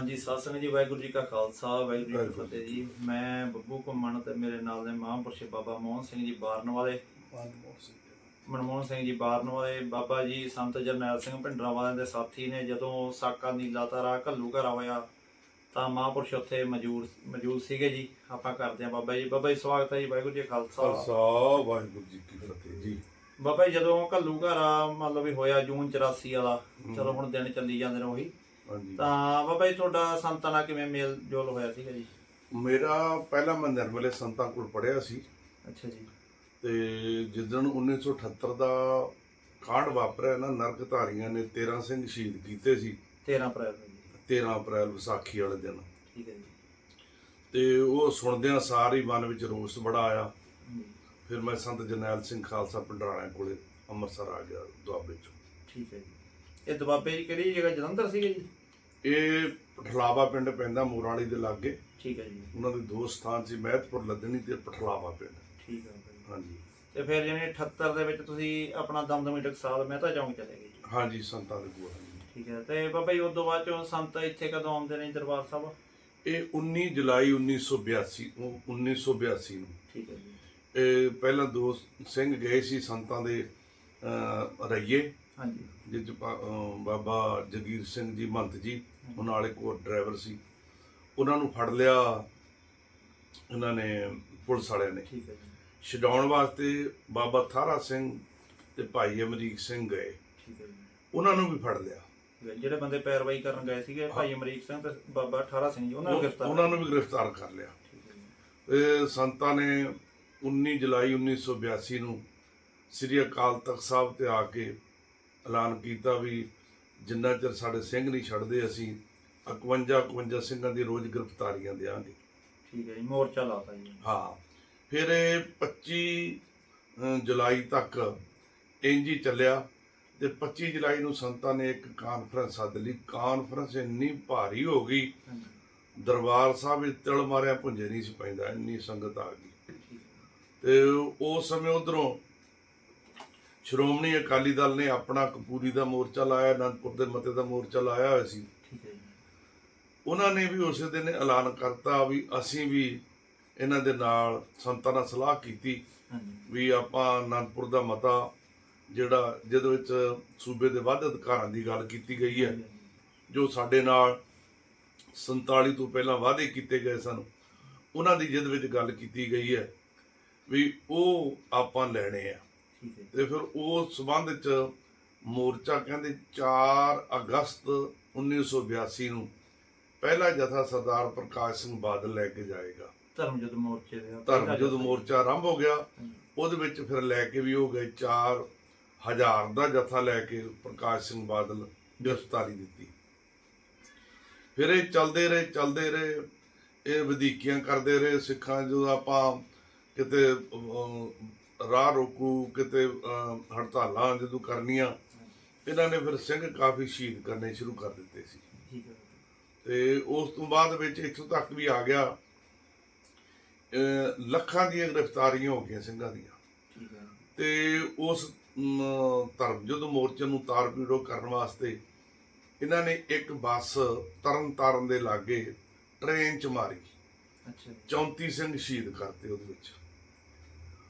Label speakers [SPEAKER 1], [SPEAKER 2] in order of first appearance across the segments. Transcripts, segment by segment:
[SPEAKER 1] ਹਾਂਜੀ ਸੰਗਤ ਜੀ ਵਾਹਿਗੁਰੂ ਜੀ ਕਾ ਖਾਲਸਾ ਵਾਹਿਗੁਰੂ ਜੀ ਕੀ ਫਤਿਹ ਜੀ। ਮੈਂ ਬੱਬੂ ਘੁੰਮਣ ਤੇ ਮੇਰੇ ਨਾਲ ਦੇ ਮਹਾਂਪੁਰਸ਼ ਬਾਬਾ ਮੋਹਨ ਸਿੰਘ ਜੀ ਬਾਰਨ ਵਾਲੇ ਮਨਮੋਹਨ ਸਿੰਘ ਜੀ ਬਾਰਨ ਵਾਲੇ ਬਾਬਾ ਜੀ ਸੰਤ ਜਰਨੈਲ ਸਿੰਘ ਭਿੰਡਰਾਂ ਵਾਲਿਆਂ ਦੇ ਸਾਥੀ ਨੇ। ਜਦੋਂ ਸਾਕਾ ਨੀਲਾ ਤਾਰਾ ਘੱਲੂ ਘਰਾ ਹੋਇਆ ਤਾਂ ਮਹਾਂਪੁਰਸ਼ ਉੱਥੇ ਮੌਜੂਦ ਮੌਜੂਦ ਸੀਗੇ ਜੀ। ਆਪਾਂ ਕਰਦੇ ਹਾਂ ਬਾਬਾ ਜੀ। ਬਾਬਾ ਜੀ ਸਵਾਗਤ ਹੈ ਜੀ ਵਾਹਿਗੁਰੂ ਜੀ ਖਾਲਸਾ।
[SPEAKER 2] ਖਾਲਸਾ ਵਾਹਿਗੁਰੂ ਜੀ ਕੀ ਫਤਿਹ ਜੀ।
[SPEAKER 1] ਬਾਬਾ ਜੀ ਜਦੋਂ ਘੱਲੂ ਘਰਾ ਮਤਲਬ ਵੀ ਹੋਇਆ ਜੂਨ 84 ਵਾਲਾ ਚਲੋ ਹੁਣ ਦਿਨ ਚੱਲੀ ਜਾਂਦੇ ਨੇ ਉਹੀ।
[SPEAKER 2] ਹਾਂਜੀ।
[SPEAKER 1] ਤਾਂ ਬਾਬਾ ਜੀ ਤੁਹਾਡਾ ਸੰਤਾਂ ਨਾਲ ਕਿਵੇਂ ਮੇਲ ਜੋਲ ਹੋਇਆ ਸੀਗਾ ਜੀ?
[SPEAKER 2] ਮੇਰਾ ਪਹਿਲਾ ਮੈਂ ਨਿਰਮਲੇ ਸੰਤਾਂ ਕੋਲ ਪੜਿਆ ਸੀ।
[SPEAKER 1] ਅੱਛਾ ਜੀ।
[SPEAKER 2] ਤੇ ਜਿੱਦਣ 1978 ਦਾ ਕਾਂਡ ਵਾਪਰਿਆ ਨਾ ਨਰਕ ਧਾਰੀਆਂ ਨੇ 13 ਸਿੰਘ ਸ਼ਹੀਦ ਕੀਤੇ ਸੀ।
[SPEAKER 1] 13 ਅਪ੍ਰੈਲ ਨੂੰ ਜੀ।
[SPEAKER 2] 13 ਅਪ੍ਰੈਲ ਵਿਸਾਖੀ ਵਾਲੇ ਦਿਨ।
[SPEAKER 1] ਠੀਕ ਹੈ ਜੀ।
[SPEAKER 2] ਤੇ ਉਹ ਸੁਣਦਿਆਂ ਸਾਰ ਹੀ ਮਨ ਵਿੱਚ ਰੋਸ ਬੜਾ ਆਇਆ। ਫਿਰ ਮੈਂ ਸੰਤ ਜਰਨੈਲ ਸਿੰਘ ਖਾਲਸਾ ਪਿੰਡਰਾਣਾ ਕੋਲੇ ਅੰਮ੍ਰਿਤਸਰ ਆ ਗਿਆ ਦੁਆਬੇ ਚ।
[SPEAKER 1] ਠੀਕ ਹੈ ਜੀ। ਇਹ ਦਬਾਬੇ ਜੀ ਕਿਹੜੀ ਜਗ੍ਹਾ ਜਲੰਧਰ ਸੀਗੇ ਜੀ?
[SPEAKER 2] ਇਹ ਪਠਲਾਵਾ ਪਿੰਡ ਪੈਂਦਾ ਮੋਰਾਲੀ ਦੇ ਲਾਗੇ।
[SPEAKER 1] ਠੀਕ ਹੈ ਜੀ।
[SPEAKER 2] ਉਹਨਾਂ ਦੇ ਦੋ ਸਥਾਨ ਸੀ ਮਹਿਤਪੁਰ ਲੱਦਣੀ ਤੇ ਪਠਲਾਵਾ ਪਿੰਡ।
[SPEAKER 1] ਠੀਕ ਹੈ ਜੀ
[SPEAKER 2] ਹਾਂਜੀ।
[SPEAKER 1] ਤੇ ਫਿਰ ਜਿਹਨੇ 78 ਦੇ ਵਿੱਚ ਤੁਸੀਂ ਆਪਣਾ ਦਮਦਮੀ ਟਕਸਾਲ ਮਹਿਤਾ ਚੌਂਕ ਚਲੇ ਗਏ ਜੀ।
[SPEAKER 2] ਹਾਂਜੀ ਸੰਤਾਂ ਦੇ ਹਾਂਜੀ।
[SPEAKER 1] ਠੀਕ ਹੈ। ਤੇ ਬਾਬਾ ਜੀ ਉਸ ਤੋਂ ਬਾਅਦ ਚੋਂ ਸੰਤ ਇੱਥੇ ਕਦੋਂ ਆਉਂਦੇ ਨੇ ਦਰਬਾਰ ਸਾਹਿਬ?
[SPEAKER 2] ਇਹ 19 ਜੁਲਾਈ 1982 ਨੂੰ 1982 ਨੂੰ।
[SPEAKER 1] ਠੀਕ ਹੈ ਜੀ।
[SPEAKER 2] ਇਹ ਪਹਿਲਾਂ ਦੋ ਸਿੰਘ ਗਏ ਸੀ ਸੰਤਾਂ ਦੇ ਅਹ, ਰਈਏ
[SPEAKER 1] ਹਾਂਜੀ।
[SPEAKER 2] 'ਚ ਅਹ, ਬਾਬਾ ਜਗੀਰ ਸਿੰਘ ਜੀ ਮਹੰਤ ਜੀ। ਉਹਨਾਂ ਵਾਲੇ ਕੋਲ ਡਰਾਈਵਰ ਸੀ। ਉਹਨਾਂ ਨੂੰ ਫੜ ਲਿਆ। ਇਹਨਾਂ ਨੇ ਪੁਲਿਸ ਵਾਲਿਆਂ ਨੇ।
[SPEAKER 1] ਠੀਕ ਹੈ ਜੀ।
[SPEAKER 2] ਛਡਾਉਣ ਵਾਸਤੇ ਬਾਬਾ ਥਾਰਾ ਸਿੰਘ ਤੇ ਭਾਈ ਅਮਰੀਕ ਸਿੰਘ ਗਏ।
[SPEAKER 1] ਠੀਕ ਹੈ ਜੀ।
[SPEAKER 2] ਉਹਨਾਂ ਨੂੰ ਵੀ ਫੜ ਲਿਆ।
[SPEAKER 1] ਜਿਹੜੇ ਬੰਦੇ ਪੈਰਵਾਈ ਕਰਨ ਗਏ ਸੀਗੇ ਭਾਈ ਅਮਰੀਕ ਸਿੰਘ ਤੇ ਬਾਬਾ ਠਾਰਾ ਸਿੰਘ ਜੀ ਉਹਨਾਂ ਨੂੰ
[SPEAKER 2] ਉਹ-
[SPEAKER 1] ਗ੍ਰਿਫਤਾਰ
[SPEAKER 2] ਉਹਨਾਂ ਨੂੰ ਵੀ ਗ੍ਰਿਫਤਾਰ ਕਰ ਲਿਆ। ਇਹ ਸੰਤਾਂ ਨੇ 19 ਜੁਲਾਈ 1982 ਨੂੰ ਸ੍ਰੀ ਅਕਾਲ ਤਖਤ ਸਾਹਿਬ ਤੇ ਆ ਕੇ ਐਲਾਨ ਕੀਤਾ ਵੀ ਜਿੰਨਾ ਚਿਰ ਸਾਡੇ ਸਿੰਘ ਨਹੀਂ ਛੱਡਦੇ ਅਸੀਂ 51 51 ਸਿੰਘਾਂ ਦੀ ਰੋਜ਼ ਗ੍ਰਿਫਤਾਰੀਆਂ ਦੇਵਾਂਗੇ
[SPEAKER 1] ਠੀਕ ਹੈ ਜੀ ਮੋਰਚਾ ਲਾਤਾ ਜੀ।
[SPEAKER 2] ਹਾਂ। ਫਿਰ ਇਹ 25 ਅ, ਜੁਲਾਈ ਤੱਕ ਇੰਜ ਹੀ ਚੱਲਿਆ ਤੇ 25 ਜੁਲਾਈ ਨੂੰ ਸੰਤਾਂ ਨੇ ਇੱਕ ਕਾਨਫਰੰਸ ਸੱਦ ਲਈ। ਕਾਨਫਰੰਸ ਇੰਨੀ ਭਾਰੀ ਹੋ ਗਈ ਦਰਬਾਰ ਸਾਹਿਬ ਵਿੱਚ ਤਿਲ ਮਾਰਿਆ ਪੁੰਜੇ ਨਹੀਂ ਸੀ ਪੈਂਦਾ ਇੰਨੀ ਸੰਗਤ ਆ ਗਈ। ਤੇ ਉਸ ਸਮੇਂ ਉਧਰੋਂ ਸ਼੍ਰੋਮਣੀ ਅਕਾਲੀ ਦਲ ਨੇ ਆਪਣਾ ਕਪੂਰੀ ਦਾ ਮੋਰਚਾ ਲਾਇਆ ਅਨੰਦਪੁਰ ਦੇ ਮਤੇ ਦਾ ਮੋਰਚਾ ਲਾਇਆ ਹੋਇਆ ਸੀ। ਉਹਨਾਂ ਨੇ ਵੀ ਉਸੇ ਦਿਨ ਐਲਾਨ ਕਰਤਾ ਵੀ ਅਸੀਂ ਵੀ ਇਹਨਾਂ ਦੇ ਨਾਲ ਸੰਤਾਂ ਨਾਲ ਸਲਾਹ ਕੀਤੀ ਵੀ ਆਪਾਂ ਅਨੰਦਪੁਰ ਦਾ ਮਤਾ ਜਿਹੜਾ ਜਿਹਦੇ ਵਿੱਚ ਸੂਬੇ ਦੇ ਵੱਧ ਅਧਿਕਾਰਾਂ ਦੀ ਗੱਲ ਕੀਤੀ ਗਈ ਹੈ ਜੋ ਸਾਡੇ ਨਾਲ 47 ਤੋਂ ਪਹਿਲਾਂ ਵਾਅਦੇ ਕੀਤੇ ਗਏ ਸਨ ਉਹਨਾਂ ਦੀ ਜਿੱਦ ਵਿੱਚ ਗੱਲ ਕੀਤੀ ਗਈ ਹੈ ਵੀ ਉਹ ਆਪਾਂ ਲੈਣੇ ਆ।
[SPEAKER 1] ਠੀਕ ਹੈ
[SPEAKER 2] ਤੇ ਫਿਰ ਉਸ ਸਬੰਧ ਵਿੱਚ ਮੋਰਚਾ ਕਹਿੰਦੇ 4 ਅਗਸਤ 1982 ਨੂੰ ਪਹਿਲਾ ਜਥਾ ਸਰਦਾਰ ਪ੍ਰਕਾਸ਼ ਸਿੰਘ ਬਾਦਲ ਲੈ ਕੇ ਜਾਏਗਾ।
[SPEAKER 1] ਧਰਮ ਯੁੱਧ ਮੋਰਚੇ ਦੇ
[SPEAKER 2] ਧਰਮ ਜਦੋਂ ਮੋਰਚਾ ਆਰੰਭ ਹੋ ਗਿਆ। ਉਹਦੇ ਵਿੱਚ ਫਿਰ ਲੈ ਕੇ ਵੀ ਹੋ ਗਏ 4000 ਦਾ ਜਥਾ ਲੈ ਕੇ ਪ੍ਰਕਾਸ਼ ਸਿੰਘ ਬਾਦਲ ਗ੍ਰਿਫਤਾਰੀ ਦਿੱਤੀ। ਫਿਰ ਇਹ ਚੱਲਦੇ ਰਹੇ ਚੱਲਦੇ ਰਹੇ ਇਹ ਵਧੀਕੀਆਂ ਕਰਦੇ ਰਹੇ। ਸਿੱਖਾਂ ਜਦੋਂ ਆਪਾਂ ਕਿਤੇ ਰਾਹ ਰੋਕੂ ਕਿਤੇ ਹੜਤਾਲਾਂ ਜਦੋਂ ਕਰਨੀਆਂ ਇਹਨਾਂ ਨੇ ਫਿਰ ਸਿੰਘ ਕਾਫੀ ਸ਼ਹੀਦ ਕਰਨੇ ਸ਼ੁਰੂ ਕਰ ਦਿੱਤੇ ਸੀ। ਤੇ ਉਸ ਤੋਂ ਬਾਅਦ ਵਿੱਚ ਇੱਥੋਂ ਤੱਕ ਵੀ ਆ ਗਿਆ ਲੱਖਾਂ ਦੀਆਂ ਗ੍ਰਿਫਤਾਰੀਆਂ ਹੋ ਗਈਆਂ ਸਿੰਘਾਂ ਦੀਆਂ। ਤੇ ਉਸ ਧਰਮ ਯੁੱਧ ਮੋਰਚੇ ਨੂੰ ਤਾਰਪੀੜੋ ਕਰਨ ਵਾਸਤੇ ਇਹਨਾਂ ਨੇ ਇੱਕ ਬੱਸ ਤਰਨ ਤਾਰਨ ਦੇ ਲਾਗੇ ਟ੍ਰੇਨ ਚ ਮਾਰੀ।
[SPEAKER 1] ਅੱਛਾ ਜੀ।
[SPEAKER 2] 34 ਸਿੰਘ ਸ਼ਹੀਦ ਕਰਤੇ ਉਹਦੇ ਵਿੱਚ।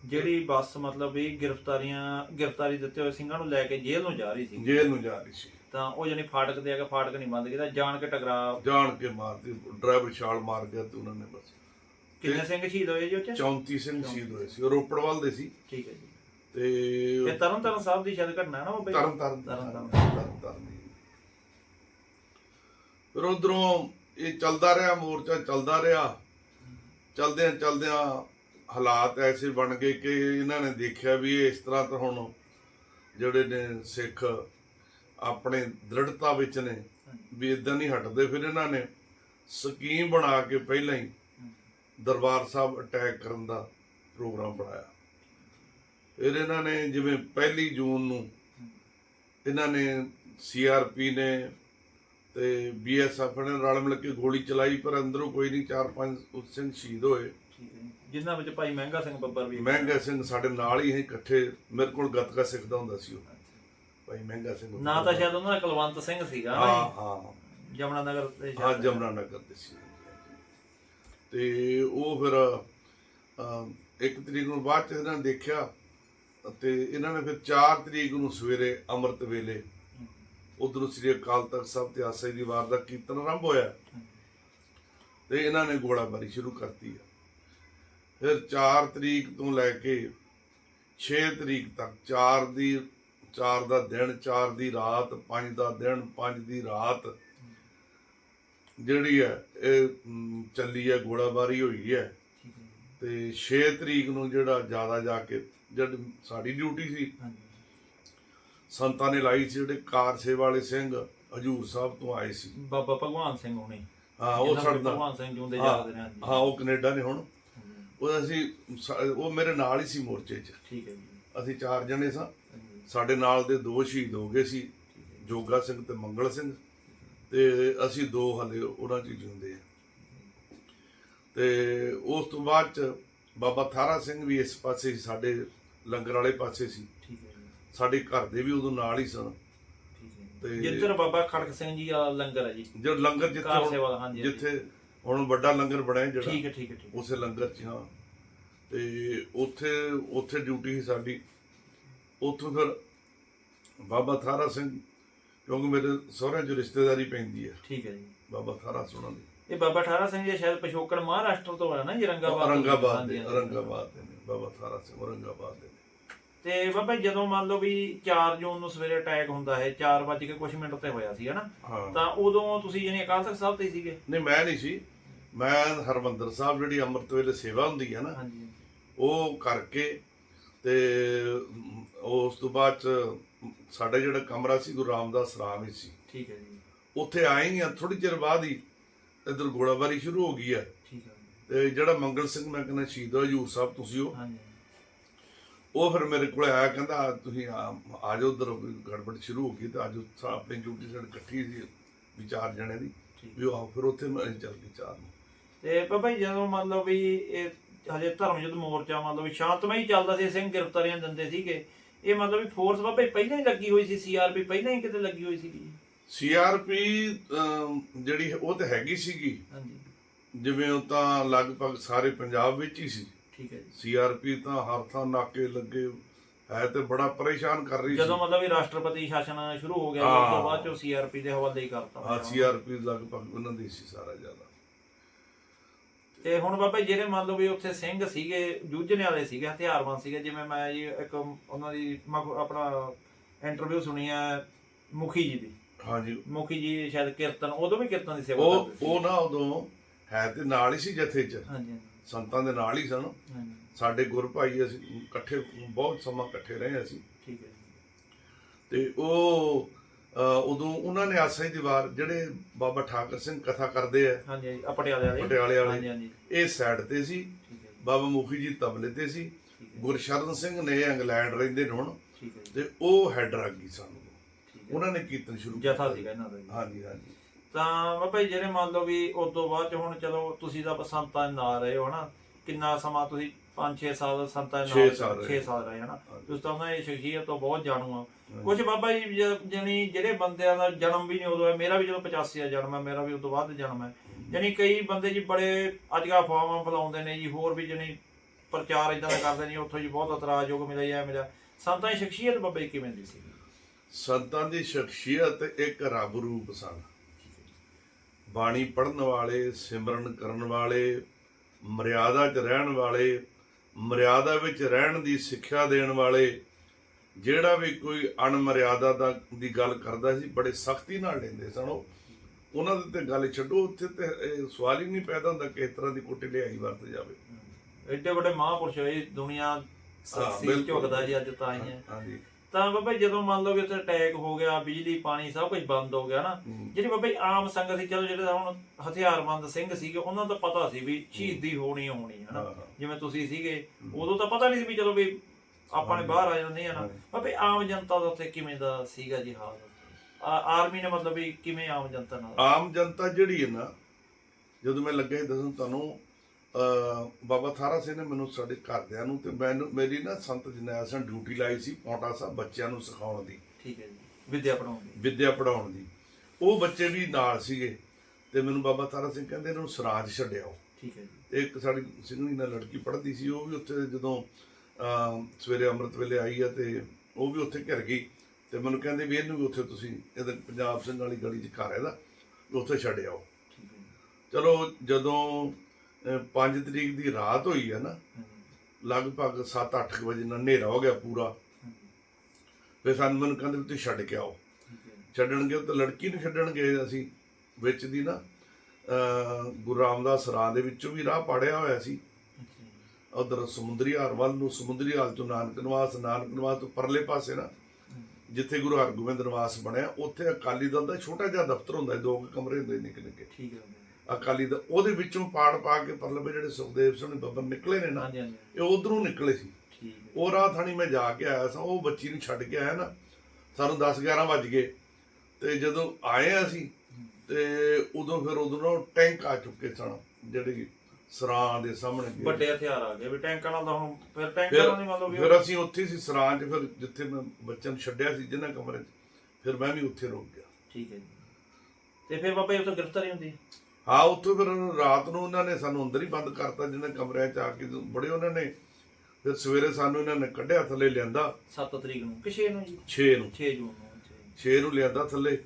[SPEAKER 1] ਜਿਹੜੀ ਬੱਸ ਮਤਲਬ ਵੀ ਗ੍ਰਿਫਤਾਰੀਆਂ ਗ੍ਰਿਫਤਾਰੀ ਦਿੱਤੇ ਹੋਏ ਸਿੰਘਾਂ ਨੂੰ ਲੈ ਕੇ ਜੇਲ੍ਹ ਨੂੰ ਜਾ ਰਹੀ ਸੀ।
[SPEAKER 2] ਜੇਲ੍ਹ ਨੂੰ ਜਾ ਰਹੀ ਸੀ।
[SPEAKER 1] ਤਾਂ ਉਹ ਜਾਨੀ ਫਾਟਕ ਤੇ ਆ ਕੇ ਫਾਟਕ ਨਹੀਂ ਬੰਦ ਕੀਤਾ ਜਾਣ ਕੇ ਟਕਰਾ
[SPEAKER 2] ਜਾਣ ਕੇ ਮਾਰਤੀ ਡਰਾਈਵਰ ਛਾਲ ਮਾਰ ਗਿਆ ਤੇ ਉਹਨਾਂ ਨੇ ਬਸ।
[SPEAKER 1] ਕਿੰਨੇ ਸਿੰਘ ਸ਼ਹੀਦ ਹੋਏ ਜੀ ਚ?
[SPEAKER 2] 34 ਸਿੰਘ ਸ਼ਹੀਦ ਹੋਏ ਸੀ ਰੋਪੜਵਾਲ ਦੇ ਸੀ।
[SPEAKER 1] ਠੀਕ ਹੈ ਜੀ।
[SPEAKER 2] ਤੇ
[SPEAKER 1] ਇਹ ਤਰਨ ਤਾਰਨ ਸਾਹਿਬ ਦੀ ਸ਼ਾਇਦ ਘਟਨਾ ਹੈ ਨਾ ਉਹ ਬਈ?
[SPEAKER 2] ਤਰਨ ਤਾਰਨ
[SPEAKER 1] ਤਰਨ ਤਾਰਨ।
[SPEAKER 2] ਫਿਰ ਉਧਰੋਂ ਇਹ ਚੱਲਦਾ ਰਿਹਾ ਮੋਰਚਾ ਚੱਲਦਾ ਰਿਹਾ। ਚਲਦਿਆਂ ਚਲਦਿਆਂ ਹਾਲਾਤ ਐਸੇ ਬਣ ਗਏ ਕਿ ਇਹਨਾਂ ਨੇ ਦੇਖਿਆ ਵੀ ਇਹ ਇਸ ਤਰ੍ਹਾਂ ਤਾਂ ਹੁਣ ਜਿਹੜੇ ਨੇ ਸਿੱਖ ਆਪਣੇ ਦ੍ਰਿੜਤਾ ਵਿੱਚ ਨੇ ਵੀ ਇਦਾਂ ਨਹੀਂ ਹਟਦੇ। ਫਿਰ ਇਹਨਾਂ ਨੇ ਸਕੀਮ ਬਣਾ ਕੇ ਪਹਿਲਾਂ ਹੀ ਦਰਬਾਰ ਸਾਹਿਬ ਅਟੈਕ ਕਰਨ ਦਾ ਪ੍ਰੋਗਰਾਮ ਬਣਾਇਆ। ਫਿਰ ਇਹਨਾਂ ਨੇ ਜਿਵੇਂ ਪਹਿਲੀ ਜੂਨ ਨੂੰ ਇਹਨਾਂ ਨੇ ਸੀਆਰਪੀ ਨੇ ਤੇ ਬੀਐਸਐਫ ਨੇ ਰਲ ਮਿਲ ਕੇ ਗੋਲੀ ਚਲਾਈ, ਪਰ ਅੰਦਰੋਂ ਕੋਈ ਨਹੀਂ, ਚਾਰ ਪੰਜ ਸਿੰਘ ਸ਼ਹੀਦ ਹੋਏ।
[SPEAKER 1] ਜਿਨ੍ਹਾਂ ਵਿੱਚ ਭਾਈ ਮਹਿੰਗਾ ਸਿੰਘ ਬੱਬਰ ਵੀ
[SPEAKER 2] ਮਹਿੰਗਾ ਸਿੰਘ ਸਾਡੇ ਨਾਲ ਹੀ ਇਕੱਠੇ ਮੇਰੇ ਕੋਲ ਗੱਤਕਾ ਸਿੱਖਦਾ ਹੁੰਦਾ ਸੀ ਉਹ। ਭਾਈ ਮਹਿੰਗਾ ਸਿੰਘ
[SPEAKER 1] ਨਾ ਤਾਂ ਸ਼ਾਇਦ ਉਹਨਾਂ ਦਾ ਕੁਲਵੰਤ ਸਿੰਘ ਸੀਗਾ
[SPEAKER 2] ਹਾਂ ਹਾਂ।
[SPEAKER 1] ਜਮਨਾ ਨਗਰ ਤੇ
[SPEAKER 2] ਹਾਂ। ਜਮਨਾ ਨਗਰ ਦੇ ਸੀ। ਤੇ ਉਹ ਫਿਰ ਇੱਕ ਤਰੀਕ ਨੂੰ ਬਾਅਦ ਚ ਇਹਨਾਂ ਨੇ ਦੇਖਿਆ ਤੇ ਇਹਨਾਂ ਨੇ ਫਿਰ 4 ਤਰੀਕ ਨੂੰ ਸਵੇਰੇ ਅੰਮ੍ਰਿਤ ਵੇਲੇ ਉਧਰੋਂ ਸ੍ਰੀ ਅਕਾਲ ਤਖਤ ਸਾਹਿਬ ਤੇ ਆਸੇ ਦੀ ਵਾਰ ਦਾ ਕੀਰਤਨ ਆਰੰਭ ਹੋਇਆ। ਤੇ ਇਹਨਾਂ ਨੇ ਗੋਲਾਬਾਰੀ ਸ਼ੁਰੂ ਕਰਤੀ ਹੈ ਫਿਰ 4 ਤਰੀਕ ਤੋਂ ਲੈ ਕੇ 6 ਤਰੀਕ ਤੱਕ 4 ਦੀ 4 ਦਾ ਦਿਨ 4 ਦੀ ਰਾਤ 5 ਦਾ ਦਿਨ 5 ਦੀ ਰਾਤ ਜਿਹੜੀ ਹੈ ਇਹ ਚੱਲੀ ਹੈ ਗੋਲਾਬਾਰੀ ਹੋਈ ਹੈ। ਤੇ 6 ਤਰੀਕ ਨੂੰ ਜਿਹੜਾ ਜ਼ਿਆਦਾ ਜਾ ਕੇ ਜਦ ਸਾਡੀ ਡਿਊਟੀ ਸੀ ਸੰਤਾਂ ਨੇ ਲਾਈ ਸੀ ਜਿਹੜੇ ਕਾਰ ਸੇਵਾ ਵਾਲੇ ਸਿੰਘ ਹਜੂਰ ਸਾਹਿਬ ਤੋਂ ਆਏ ਸੀ।
[SPEAKER 1] ਬਾਬਾ ਭਗਵਾਨ ਸਿੰਘ ਹੁਣੇ।
[SPEAKER 2] ਹਾਂ ਉਹ ਛੱਡਦਾ
[SPEAKER 1] ਭਗਵਾਨ ਸਿੰਘ ਜੁੰਦੇ ਜਾਗਦੇ ਨੇ
[SPEAKER 2] ਹਾਂ ਉਹ ਕੈਨੇਡਾ ਨੇ ਹੁਣ। ਉਹ ਅਸੀਂ ਸਾ- ਉਹ ਮੇਰੇ ਨਾਲ ਹੀ ਸੀ ਮੋਰਚੇ 'ਚ।
[SPEAKER 1] ਠੀਕ ਹੈ ਜੀ।
[SPEAKER 2] ਅਸੀਂ ਚਾਰ ਜਣੇ ਸਾਂ।
[SPEAKER 1] ਹਾਂਜੀ,
[SPEAKER 2] ਸਾਡੇ ਨਾਲ ਦੇ ਦੋ ਸ਼ਹੀਦ ਹੋ ਗਏ ਸੀ
[SPEAKER 1] ਠੀਕ ਹੈ ਜੀ।
[SPEAKER 2] ਜੋਗਾ ਸਿੰਘ ਤੇ ਮੰਗਲ ਸਿੰਘ। ਤੇ ਅਸੀਂ ਦੋ ਹਲੇ ਉਹਨਾਂ 'ਚ ਹੀ ਜਿਉਂਦੇ ਆ ਤੇ ਉਸ ਤੋਂ ਬਾਅਦ ਚ ਬਾਬਾ ਥਾਰਾ ਸਿੰਘ ਵੀ ਇਸ ਪਾਸੇ ਸੀ ਸਾਡੇ ਲੰਗਰ ਵਾਲੇ ਪਾਸੇ ਸੀ।
[SPEAKER 1] ਠੀਕ ਹੈ ਜੀ।
[SPEAKER 2] ਸਾਡੇ ਘਰ ਦੇ ਵੀ ਉਦੋਂ ਨਾਲ ਹੀ ਸਨ।
[SPEAKER 1] ਠੀਕ ਹੈ
[SPEAKER 2] ਤੇ-।
[SPEAKER 1] ਜਿੱਧਰ ਬਾਬਾ ਖੜਕ ਸਿੰਘ ਜੀ ਦਾ ਲੰਗਰ ਹੈ ਜੀ।
[SPEAKER 2] ਜਦ ਲੰਗਰ ਜਿੱਥੇ
[SPEAKER 1] ਕਾਰ
[SPEAKER 2] ਹੁਣ-
[SPEAKER 1] ਸੇਵਾ ਦਾ ਹਾਂਜੀ ਹਾਂਜੀ।
[SPEAKER 2] ਜਿੱਥੇ ਹੁਣ ਵੱਡਾ ਲੰਗਰ ਬਣਿਆ ਜਿਹੜਾ
[SPEAKER 1] ਠੀਕ ਹੈ ਠੀਕ ਹੈ ਠੀਕ
[SPEAKER 2] ਉਸੇ ਲੰਗਰ 'ਚ ਹਾਂ ਤੇ ਉੱਥੇ ਉੱਥੇ ਡਿਊਟੀ ਸੀ ਸਾਡੀ। ਉੱਥੋਂ ਫਿਰ ਬਾਬਾ ਥਾਰਾ ਸਿੰਘ ਕਿਉਂਕਿ ਮੇਰੇ ਸਹੁਰੇ 'ਚ ਰਿਸ਼ਤੇਦਾਰੀ ਪੈਂਦੀ ਹੈ।
[SPEAKER 1] ਠੀਕ ਹੈ ਜੀ।
[SPEAKER 2] ਬਾਬਾ ਥਾਰਾ ਸੁਣਨ ਦੀ।
[SPEAKER 1] ਇਹ ਬਾਬਾ ਠਾਰਾ ਸਿੰਘ ਜੀ ਸ਼ਾਇਦ ਪਿਛੋਕੜ ਮਹਾਰਾਸ਼ਟਰ ਤੋਂ ਹੈ ਨਾ ਜੀ ਰੰਗਾਬਾਦ ਹਾਂਜੀ,
[SPEAKER 2] ਦੇ
[SPEAKER 1] ਹਾਂਜੀ।
[SPEAKER 2] ਔਰੰਗਾਬਾਦ ਦੇ ਬਾਬਾ ਥਾਰਾ ਸਿੰਘ ਔਰੰਗਾਬਾਦ ਦੇ।
[SPEAKER 1] ਤੇ ਬਾਬਾ ਜੀ, ਜਦੋਂ ਮੰਨ ਲਓ ਵੀ 4 ਜੂਨ ਨੂੰ ਸਵੇਰੇ ਅਟੈਕ ਹੁੰਦਾ ਹੈ 4 ਵਜੇ ਕੇ ਕੁਝ ਮਿੰਟ ਤੇ ਹੋਇਆ ਸੀ ਹਨਾ?
[SPEAKER 2] ਹਾਂ।
[SPEAKER 1] ਤਾਂ ਉਦੋਂ ਤੁਸੀਂ ਯਾਨੀ ਅਕਾਲ ਤਖਤ ਸਾਹਿਬ ਤੇ ਹੀ ਸੀਗੇ?
[SPEAKER 2] ਨਹੀਂ ਮੈਂ ਨਹੀਂ ਸੀ। ਮੈਂ ਹਰਮੰਦਰ ਸਾਹਿਬ ਜਿਹੜੀ ਅੰਮ੍ਰਿਤ ਵੇਲੇ ਸੇਵਾ ਹੁੰਦੀ ਹੈ ਨਾ
[SPEAKER 1] ਹਾਂਜੀ
[SPEAKER 2] ਉਹ ਕਰਕੇ ਤੇ ਉਸ ਤੋਂ ਬਾਅਦ ਚ ਸਾਡਾ ਜਿਹੜਾ ਕਮਰਾ ਸੀ ਗੁਰੂ ਰਾਮਦਾਸ ਰਾਮ ਹੀ ਸੀ।
[SPEAKER 1] ਠੀਕ ਹੈ ਜੀ।
[SPEAKER 2] ਉੱਥੇ ਆਏ ਹੀ ਆ ਥੋੜੀ ਚਿਰ ਬਾਅਦ ਹੀ ਇਧਰ ਗੋਲਾਬਾਰੀ ਸ਼ੁਰੂ ਹੋ ਗਈ ਹੈ।
[SPEAKER 1] ਠੀਕ ਹੈ।
[SPEAKER 2] ਤੇ ਜਿਹੜਾ ਮੰਗਲ ਸਿੰਘ ਮੈਂ ਕਹਿੰਦਾ ਸ਼ਹੀਦ ਹਜੂਰ ਸਾਹਿਬ ਤੁਸੀਂ ਉਹ
[SPEAKER 1] ਹਾਂਜੀ।
[SPEAKER 2] ਉਹ ਫਿਰ ਮੇਰੇ ਕੋਲ ਆਇਆ ਕਹਿੰਦਾ ਤੁਸੀਂ ਆ ਜਾਓ ਉਧਰ ਗੜਬੜ ਸ਼ੁਰੂ ਹੋ ਗਈ ਤੇ ਅੱਜ ਆਪਣੀ ਡਿਊਟੀ ਸਾਡੇ ਇਕੱਠੀ ਸੀ ਵੀ ਚਾਰ ਜਣੇ ਦੀ ਵੀ ਆਓ ਫਿਰ ਉੱਥੇ ਮੈਂ ਚੱਲ ਗਈ ਚਾਰ ਨੂੰ।
[SPEAKER 1] ਤੇ ਜੀ, ਜਦੋਂ ਮੰਨ ਲਓ ਵੀ ਇਹ ਹਜੇ ਧਰਮ ਯੁੱਧ ਮੋਰਚਾ ਮੰਨ ਲਓ ਵੀ ਸ਼ਾਂਤਮਈ ਚੱਲਦਾ ਸੀ ਸਿੰਘ ਗ੍ਰਿਫਤਾਰੀਆਂ ਦਿੰਦੇ ਸੀਗੇ ਇਹ ਮਤਲਬ ਵੀ ਫੋਰਸ ਬਾਬਾ ਪਹਿਲਾਂ ਹੀ ਲੱਗੀ ਹੋਈ ਸੀ ਸੀਆਰਪੀ ਪਹਿਲਾਂ ਹੀ ਕਿਤੇ ਲੱਗੀ ਹੋਈ ਸੀ
[SPEAKER 2] ਸੀਆਰਪੀ ਜਿਹੜੀ ਉਹ ਤੇ ਹੈਗੀ ਸੀਗੀ।
[SPEAKER 1] ਹਾਂਜੀ।
[SPEAKER 2] ਜਿਵੇਂ ਉਹ ਤਾਂ ਲਗਭਗ ਸਾਰੇ ਪੰਜਾਬ ਵਿੱਚ ਹੀ ਸੀ।
[SPEAKER 1] ਠੀਕ ਹੈ ਜੀ।
[SPEAKER 2] ਸੀਆਰਪੀ ਤਾਂ ਹਰ ਥਾਂ ਨਾਕੇ ਲੱਗੇ ਹੈ ਤੇ ਬੜਾ ਪਰੇਸ਼ਾਨ ਕਰ ਰਹੀ
[SPEAKER 1] ਜਦੋਂ
[SPEAKER 2] ਸੀ
[SPEAKER 1] ਮਤਲਬ ਵੀ ਰਾਸ਼ਟਰਪਤੀ ਸ਼ਾਸਨ ਸ਼ੁਰੂ ਹੋ ਗਿਆ। ਉਸ ਤੋਂ ਬਾਅਦ ਚੋਂ ਸੀਆਰਪੀ ਦੇ ਹਵਾਲੇ ਹੀ ਕਰਤਾ।
[SPEAKER 2] ਹਾਂ ਸੀਆਰਪੀ ਲਗਭਗ ਉਹਨਾਂ ਦੀ ਸੀ ਸਾਰਾ ਜ਼ਿਆਦਾ।
[SPEAKER 1] ਤੇ ਹੁਣ ਬਾਬਾ ਜੀ ਜਿਹੜੇ ਮੰਨ ਲਓ ਵੀ ਉੱਥੇ ਸਿੰਘ ਸੀਗੇ ਜੂਝਣੇ ਵਾਲੇ ਸੀਗੇ ਹਥਿਆਰਬੰਦ ਸੀਗੇ ਜਿਵੇਂ ਮੈਂ ਜੀ ਇੱਕ ਉਹਨਾਂ ਦੀ ਮਖ- ਆਪਣਾ ਇੰਟਰਵਿਊ ਸੁਣੀ ਹੈ ਮੁਖੀ ਜੀ ਦੀ।
[SPEAKER 2] ਹਾਂਜੀ
[SPEAKER 1] ਮੁਖੀ ਜੀ ਸ਼ਾਇਦ ਕੀਰਤਨ ਉਦੋਂ ਵੀ ਕੀਰਤਨ ਦੀ ਸੇਵਾ
[SPEAKER 2] ਉਹ
[SPEAKER 1] ਕਰਦੇ ਸੀ।
[SPEAKER 2] ਉਹ ਨਾ ਉਦੋਂ ਹੈ ਤੇ ਨਾਲ ਹੀ ਸੀ ਜਥੇ 'ਚ
[SPEAKER 1] ਹਾਂਜੀ।
[SPEAKER 2] ਸੰਤਾਂ ਦੇ ਨਾਲ ਹੀ ਸਨ। ਸਾਡੇ ਗੁਰ ਭਾਈ ਅਸੀਂ ਇਕੱਠੇ ਬਹੁਤ ਸਮਾਂ ਇਕੱਠੇ ਰਹੇ ਅਸੀਂ।
[SPEAKER 1] ਠੀਕ ਹੈ ਜੀ।
[SPEAKER 2] ਤੇ ਉਹ ਉਦੋਂ ਉਹਨਾਂ ਨੇ ਆਸਾ ਦੀ ਦੀਵਾਰ ਜਿਹੜੇ ਬਾਬਾ ਠਾਕਰ ਸਿੰਘ ਕਥਾ ਕਰਦੇ ਆ
[SPEAKER 1] ਹਾਂਜੀ ਪਟਿਆਲੇ ਵਾਲੇ।
[SPEAKER 2] ਪਟਿਆਲੇ ਵਾਲੇ।
[SPEAKER 1] ਹਾਂਜੀ ਹਾਂਜੀ।
[SPEAKER 2] ਇਹ ਸਾਈਡ ਤੇ ਸੀ। ਬਾਬਾ ਮੁਖੀ ਜੀ ਤਬਲੇ ਤੇ ਸੀ। ਗੁਰਸ਼ਰਨ ਸਿੰਘ ਨੇ ਇੰਗਲੈਂਡ ਰਹਿੰਦੇ ਨੇ ਹੁਣ। ਤੇ ਉਹ ਹੈਡਰ ਆ ਗਈ ਸਾਨੂੰ ਉਹਨਾਂ ਨੇ ਕੀਰਤਨ ਸ਼ੁਰੂ
[SPEAKER 1] ਜਥਾ
[SPEAKER 2] ਕੀਤਾ।
[SPEAKER 1] ਸੀਗਾ ਇਹਨਾਂ ਦਾ।
[SPEAKER 2] ਹਾਂਜੀ ਹਾਂਜੀ।
[SPEAKER 1] ਤਾਂ ਬਾਬਾ ਜੀ ਜਿਹੜੇ ਮੰਨ ਲਓ ਵੀ ਉਸ ਤੋਂ ਬਾਅਦ ਚ ਹੁਣ ਚਲੋ ਤੁਸੀਂ ਤਾਂ ਸੰਤਾਂ ਦੇ ਨਾਲ ਰਹੇ ਹੋ ਹਨਾ ਕਿੰਨਾ ਸਮਾਂ ਤੁਸੀਂ 5-6 ਸਾਲ ਸੰਤਾਂ ਦੇ
[SPEAKER 2] ਛੇ
[SPEAKER 1] ਨਾਲ
[SPEAKER 2] ਸਾਲ ਰਹੇ।
[SPEAKER 1] 6 ਸਾਲ ਰਹੇ ਹਨਾ। ਤੁਸੀਂ ਤਾਂ ਉਹਨਾਂ ਦੀ ਸ਼ਖਸੀਅਤ ਤੋਂ ਬਹੁਤ ਜਾਣੂ ਆ। ਕੁਝ ਬਾਬਾ ਜੀ ਜ- ਜਾਣੀ ਜਿਹੜੇ ਬੰਦਿਆਂ ਦਾ ਜਨਮ ਵੀ ਨਹੀਂ ਉਦੋਂ ਹੈ ਮੇਰਾ ਵੀ ਜਦੋਂ 85 ਦਾ ਜਨਮ ਹੈ ਮੇਰਾ ਵੀ ਉਸ ਤੋਂ ਬਾਅਦ ਜਨਮ ਹੈ ਜਾਣੀ ਕਈ ਬੰਦੇ ਜੀ ਬੜੇ ਅੱਜ ਕੱਲ੍ਹ ਅਫਵਾਹਾਂ ਫੈਲਾਉਂਦੇ ਨੇ ਜੀ ਹੋਰ ਵੀ ਜਾਣੀ ਪ੍ਰਚਾਰ ਇਦਾਂ ਦਾ ਕਰਦੇ ਨੇ ਉੱਥੋਂ ਜੀ ਬਹੁਤ ਇਤਰਾਜ਼ਯੋਗ ਮਿਲਿਆ ਜਾਂ ਮਿਲਿਆ ਸੰਤਾਂ ਦੀ ਸ਼ਖਸੀਅਤ ਬਾਬਾ ਜੀ ਕਿਵੇਂ ਦੀ ਸੀ
[SPEAKER 2] ਸੰਤਾਂ ਦੀ ਸ਼ਖਸੀਅਤ ਇੱਕ ਰੱਬ ਰੂਪ ਸਨ ਬਾਣੀ ਪੜਨ ਵਾਲੇ ਸਿਮਰਨ ਕਰਨ ਵਾਲੇ ਮਰਿਆਦਾ 'ਚ ਰਹਿਣ ਵਾਲੇ ਮਰਿਆਦਾ ਵਿੱਚ ਰਹਿਣ ਦੀ ਸਿੱਖਿਆ ਦੇਣ ਵਾਲੇ ਜਿਹੜਾ ਵੀ ਕੋਈ ਅਣਮਰਿਆਦਾ ਦਾ ਦੀ ਗੱਲ ਕਰਦਾ ਸੀ ਬੜੇ ਸਖਤੀ ਨਾਲ ਲੈਂਦੇ ਸਨ ਉਹ। ਉਹਨਾਂ ਦੇ ਤੇ ਗੱਲ ਛੱਡੋ ਉੱਥੇ ਤੇ ਸਵਾਲ ਹੀ ਨਹੀਂ ਪੈਦਾ ਹੁੰਦਾ ਕਿ ਇਸ ਤਰ੍ਹਾਂ ਦੀ ਕੁੱਟ ਲਿਆਈ ਵਰਤ ਜਾਵੇ।
[SPEAKER 1] ਐਡੇ ਵੱਡੇ ਮਹਾਂਪੁਰਸ਼ ਹੋਏ ਦੁਨੀਆ
[SPEAKER 2] ਹਾਂ,
[SPEAKER 1] ਸੀ
[SPEAKER 2] ਬਿਲਕੁਲ।
[SPEAKER 1] ਝੁਕਦਾ ਜੀ ਅੱਜ ਤਾਂ ਹੀ ਹੈ
[SPEAKER 2] ਹਾਂਜੀ।
[SPEAKER 1] ਤਾਂ ਬਾਬਾ ਜੀ ਜਦੋਂ ਮੰਨ ਲਓ ਵੀ ਉੱਥੇ ਅਟੈਕ ਹੋ ਗਿਆ ਬਿਜਲੀ ਪਾਣੀ ਸਭ ਕੁਝ ਬੰਦ ਹੋ ਗਿਆ ਨਾ। ਜਿਹੜੀ ਬਾਬਾ ਜੀ ਆਮ ਸੰਗਤ ਸੀ ਚਲੋ ਜਿਹੜੇ ਹੁਣ ਹਥਿਆਰਬੰਦ ਸਿੰਘ ਸੀਗੇ ਉਹਨਾਂ ਤਾਂ ਪਤਾ ਸੀ ਵੀ ਸ਼ਹੀਦੀ ਹੋਣੀ ਹੋਣੀ ਹੈ ਨਾ। ਜਿਵੇਂ ਤੁਸੀਂ ਸੀਗੇ ਉਦੋਂ ਤਾਂ ਪਤਾ ਨਹੀਂ ਸੀ ਵੀ ਚਲੋ ਵੀ ਆਪਾਂ ਨੇ ਬਾਹਰ ਆ ਜਾਂਦੇ ਆ ਨਾ। ਬਾਬਾ ਆਮ ਜਨਤਾ ਦਾ ਉੱਥੇ ਕਿਵੇਂ ਦਾ ਸੀਗਾ ਜੀ ਹਾਲ? ਆਰਮੀ ਨੇ ਮਤਲਬ ਵੀ ਕਿਵੇਂ ਆਮ ਜਨਤਾ ਨਾਲ?
[SPEAKER 2] ਆਮ ਜਨਤਾ ਜਿਹੜੀ ਹੈ ਨਾ ਜਦੋਂ ਮੈਂ ਲੱਗਾ ਸੀ ਦੱਸਣ ਤੁਹਾਨੂੰ ਬਾਬਾ ਥਾਰਾ ਸਿੰਘ ਨੇ ਮੈਨੂੰ ਸਾਡੇ ਘਰਦਿਆਂ ਨੂੰ ਤੇ ਮੈਨੂੰ ਮੇਰੀ ਨਾ ਸੰਤ ਜਰਨੈਲ ਸਿੰਘ ਡਿਊਟੀ ਲਾਈ ਸੀ ਪੌਂਟਾ ਸਾਹਿਬ ਬੱਚਿਆਂ ਨੂੰ ਸਿਖਾਉਣ ਦੀ।
[SPEAKER 1] ਠੀਕ ਹੈ ਜੀ। ਵਿਦਿਆ ਪੜਾਉਂਦੇ
[SPEAKER 2] ਵਿੱਦਿਆ ਪੜਾਉਣ ਦੀ। ਉਹ ਬੱਚੇ ਵੀ ਨਾਲ ਸੀਗੇ ਤੇ ਮੈਨੂੰ ਬਾਬਾ ਤਾਰਾ ਸਿੰਘ ਕਹਿੰਦੇ ਇਹਨਾਂ ਨੂੰ ਸਰਾਜ ਛੱਡਿਆਓ।
[SPEAKER 1] ਠੀਕ ਹੈ ਜੀ।
[SPEAKER 2] ਇੱਕ ਸਾਡੀ ਸਿੰਘਣੀ ਨਾਲ ਲੜਕੀ ਪੜ੍ਹਦੀ ਸੀ ਉਹ ਵੀ ਉੱਥੇ ਜਦੋਂ ਸਵੇਰੇ ਅੰਮ੍ਰਿਤ ਵੇਲੇ ਆਈ ਆ ਤੇ ਉਹ ਵੀ ਉੱਥੇ ਘਿਰ ਗਈ। ਤੇ ਮੈਨੂੰ ਕਹਿੰਦੇ ਵੀ ਇਹਨੂੰ ਵੀ ਉੱਥੇ ਤੁਸੀਂ ਇਹਦੇ ਪੰਜਾਬ ਸਿੰਘ ਵਾਲੀ ਗਲੀ 'ਚ ਘਰ ਇਹਦਾ ਉੱਥੇ ਛੱਡ ਆਓ
[SPEAKER 1] ਠੀਕ ਹੈ ਜੀ।
[SPEAKER 2] ਚਲੋ ਜਦੋਂ 5 ਤਰੀਕ ਦੀ ਰਾਤ ਹੋਈ ਹੈ ਨਾ
[SPEAKER 1] ਹਾਂਜੀ
[SPEAKER 2] ਲਗਭਗ 7-8 ਵਜੇ ਨਾਲ ਹਨੇਰਾ ਹੋ ਗਿਆ ਪੂਰਾ।
[SPEAKER 1] ਹਾਂਜੀ
[SPEAKER 2] ਫਿਰ ਸਾਨੂੰ ਮੈਨੂੰ ਕਹਿੰਦੇ ਤੁਸੀਂ ਛੱਡ ਕੇ ਆਓ। ਛੱਡਣਗੇ ਤਾਂ ਲੜਕੀ ਨੂੰ ਛੱਡਣਗੇ ਅਸੀਂ, ਵਿੱਚ ਦੀ ਨਾ। ਗੁਰੂ ਰਾਮਦਾਸ ਰਾਂ ਦੇ ਵਿੱਚੋਂ ਵੀ ਰਾਹ ਪਾੜਿਆ ਹੋਇਆ ਸੀ।
[SPEAKER 1] ਅੱਛਾ
[SPEAKER 2] ਉਧਰ ਸਮੁੰਦਰੀ ਹਾਲ ਵੱਲ ਨੂੰ, ਸਮੁੰਦਰੀ ਹਾਲ ਤੋਂ ਨਾਨਕ ਨਿਵਾਸ ਨਾਨਕ ਨਿਵਾਸ ਤੋਂ ਪਰਲੇ ਪਾਸੇ ਨਾ, ਜਿੱਥੇ ਗੁਰੂ ਹਰਗੋਬਿੰਦ ਨਿਵਾਸ ਬਣਿਆ, ਉੱਥੇ ਅਕਾਲੀ ਦਲ ਦਾ ਛੋਟਾ ਜਿਹਾ ਦਫ਼ਤਰ ਹੁੰਦਾ ਦੋ ਕੁ ਕਮਰੇ ਹੁੰਦੇ ਨਿੱਕੇ ਨਿੱਕੇ।
[SPEAKER 1] ਠੀਕ ਹੈ।
[SPEAKER 2] ਅਕਾਲੀ ਦਾ ਉਹਦੇ ਵਿੱਚੋਂ ਪਾੜ ਪਾ ਕੇ ਪਰਲੇ ਜਿਹੜੇ ਸੁਖਦੇਵ ਸਿੰਘ ਬੱਬਰ ਨਿਕਲੇ ਨੇ ਨਾ
[SPEAKER 1] ਹਾਂਜੀ ਹਾਂਜੀ।
[SPEAKER 2] ਇਹ ਉਧਰੋਂ ਨਿਕਲੇ ਸੀ।
[SPEAKER 1] ਠੀਕ ਹੈ।
[SPEAKER 2] ਉਹ ਰਾਹ ਥਾਣੀ ਮੈਂ ਜਾ ਕੇ ਆਇਆ ਸਾਂ ਉਹ ਬੱਚੀ ਨੂੰ ਛੱਡ ਕੇ ਆਇਆ ਨਾ ਸਾਨੂੰ 10 11 ਵੱਜ ਗਏ। ਤੇ ਜਦੋਂ ਆਏ ਅਸੀਂ ਤੇ ਉਦੋਂ ਫਿਰ ਉਦੋਂ ਨਾ ਟੈਂਕ ਆ ਚੁੱਕੇ ਸਨ ਜਿਹੜੇ ਸਰਾਂ ਦੇ ਸਾਹਮਣੇ।
[SPEAKER 1] ਵੱਡੇ ਹਥਿਆਰ ਆ ਗਏ ਵੀ ਟੈਂਕਾਂ ਨਾਲ ਤਾਂ ਹੁਣ ਫਿਰ ਟੈਂਕਾਂ ਨਾਲ ਨਹੀਂ ਮੰਨ ਲਓ ਵੀ
[SPEAKER 2] ਫਿਰ ਅਸੀਂ ਉੱਥੇ ਸੀ ਸਰਾਂ 'ਚ ਫਿਰ ਜਿੱਥੇ ਮੈਂ ਬੱਚਿਆਂ ਨੂੰ ਛੱਡਿਆ ਸੀ ਜਿੰਨਾ ਕਮਰੇ 'ਚ ਫਿਰ ਮੈਂ ਵੀ ਉੱਥੇ ਰੁਕ ਗਿਆ।
[SPEAKER 1] ਠੀਕ ਹੈ ਜੀ। ਤੇ ਫਿਰ ਬਾਬਾ ਜੀ ਉੱਥੇ ਗ੍ਰਿਫਤਾਰੀ ਹੁੰਦੀ
[SPEAKER 2] ਹਾਂ? ਉੱਥੇ ਫਿਰ ਰਾਤ ਨੂੰ ਉਹਨਾਂ ਨੇ ਸਾਨੂੰ ਅੰਦਰ ਹੀ ਬੰਦ ਕਰਤਾ ਜਿਹਨਾਂ ਕਮਰਿਆਂ 'ਚ ਆ ਕੇ ਬੜੇ ਉਹਨਾਂ ਨੇ। ਫਿਰ ਸਵੇਰੇ ਸਾਨੂੰ ਇਹਨਾਂ ਨੇ ਕੱਢਿਆ ਥੱਲੇ ਲਿਆਂਦਾ।
[SPEAKER 1] 7 ਤਰੀਕ ਨੂੰ। ਕਿ 6 ਨੂੰ ਜੀ?
[SPEAKER 2] 6 ਨੂੰ।
[SPEAKER 1] 6 ਜੂਨ ਨੂੰ ਅੱਛਾ ਜੀ।
[SPEAKER 2] 6 ਨੂੰ ਲਿਆਂਦਾ ਥੱਲੇ।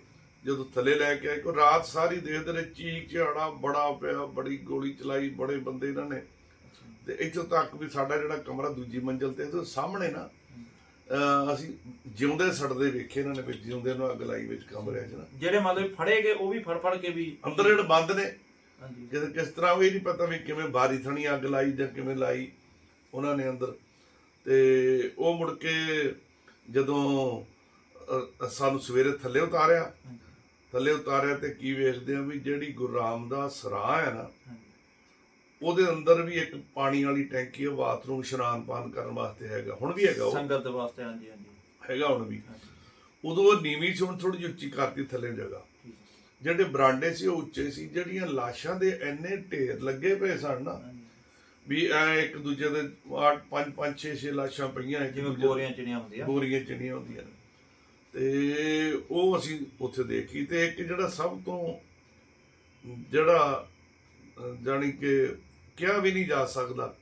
[SPEAKER 2] ਜਦੋਂ ਥੱਲੇ ਲੈ ਕੇ ਆਏ ਕੋ ਰਾਤ ਸਾਰੀ ਦੇਖਦੇ ਰਹੇ ਚੀਕ ਝਾੜਾ ਬੜਾ ਪਿਆ ਬੜੀ ਗੋਲੀ ਚਲਾਈ ਬੜੇ ਬੰਦੇ ਇਹਨਾਂ ਨੇ। ਤੇ ਇੱਥੋਂ ਤੱਕ ਵੀ ਸਾਡਾ ਜਿਹੜਾ ਕਮਰਾ ਦੂਜੀ ਮੰਜ਼ਲ ਤੇ ਸਾਹਮਣੇ ਨਾ ਅਸੀਂ ਜਿਉਂਦੇ ਸੜਦੇ ਵੇਖੇ ਇਹਨਾਂ ਨੇ ਵਿੱਚ ਜਿਉਂਦੇ ਨੂੰ ਅੱਗ ਲਾਈ ਵਿੱਚ ਕਮਰਿਆਂ 'ਚ ਨਾ।
[SPEAKER 1] ਜਿਹੜੇ ਵੀ ਫੜੇ ਗਏ ਉਹ ਵੀ ਫੜ ਫੜ ਕੇ ਵੀ
[SPEAKER 2] ਅੰਦਰ ਜਿਹੜੇ ਬੰਦ ਨੇ
[SPEAKER 1] ਹਾਂਜੀ।
[SPEAKER 2] ਕਿਸ ਕਿਸ ਤਰ੍ਹਾਂ ਉਹ ਇਹ ਨਹੀਂ ਪਤਾ ਵੀ ਕਿਵੇਂ ਬਾਰੀ ਥਣੀ ਅੱਗ ਲਾਈ ਜਾਂ ਕਿਵੇਂ ਲਾਈ ਉਹਨਾਂ ਨੇ ਅੰਦਰ। ਤੇ ਉਹ ਮੁੜ ਕੇ ਜਦੋਂ ਸਾਨੂੰ ਸਵੇਰੇ ਥੱਲੇ ਉਤਾਰਿਆ ਥੱਲੇ ਉਤਾਰਿਆ ਤੇ ਕੀ ਵੇਖਦੇ ਆ ਵੀ ਜਿਹੜੀ ਗੁਰੂ ਰਾਮਦਾਸ ਰਾਹ ਹੈ ਨਾ ਉਹਦੇ ਅੰਦਰ ਵੀ ਇੱਕ ਪਾਣੀ ਵਾਲੀ ਟੈਂਕੀ ਹੈ ਬਾਥਰੂਮ ਇਸ਼ਨਾਨ ਪਾਨ ਕਰਨ ਵਾਸਤੇ ਹੈਗਾ। ਹੁਣ ਵੀ ਹੈਗਾ ਉਹ?
[SPEAKER 1] ਸੰਗਤ ਦੇ ਵਾਸਤੇ ਹਾਂਜੀ ਹਾਂਜੀ।
[SPEAKER 2] ਹੈਗਾ ਹੁਣ ਵੀ। ਉਦੋਂ ਉਹ ਨੀਵੀਂ ਹੁਣ ਥੋੜੀ ਜਿਹੀ ਉੱਚੀ ਕਰਤੀ ਥੱਲੇ ਜਗ੍ਹਾ। ਜਿਹੜੇ ਬਰਾਂਡੇ ਸੀ ਉਹ ਉੱਚੇ ਸੀ। ਜਿਹੜੀਆਂ ਲਾਸ਼ਾਂ ਦੇ ਇੰਨੇ ਢੇਰ ਲੱਗੇ ਪਏ ਸਨ ਨਾ। ਵੀ ਐ ਇੱਕ ਦੂਜੇ ਦੇ 8 5 5 6 6 ਲਾਸ਼ਾਂ ਪਈਆਂ
[SPEAKER 1] ਜਿਵੇਂ ਬੋਰੀਆਂ ਚਿੜੀਆਂ ਹੁੰਦੀਆਂ।
[SPEAKER 2] ਬੋਰੀਆਂ ਚਿੜੀਆਂ ਹੁੰਦੀਆਂ ਤੇ ਉਹ ਅਸੀਂ ਉੱਥੇ ਦੇਖੀ। ਤੇ ਇੱਕ ਜਿਹੜਾ ਸਭ ਤੋਂ ਜਿਹੜਾ ਜਾਣੀ ਕਿ ਕਿਹਾ ਵੀ ਨਹੀਂ ਜਾ ਸਕਦਾ।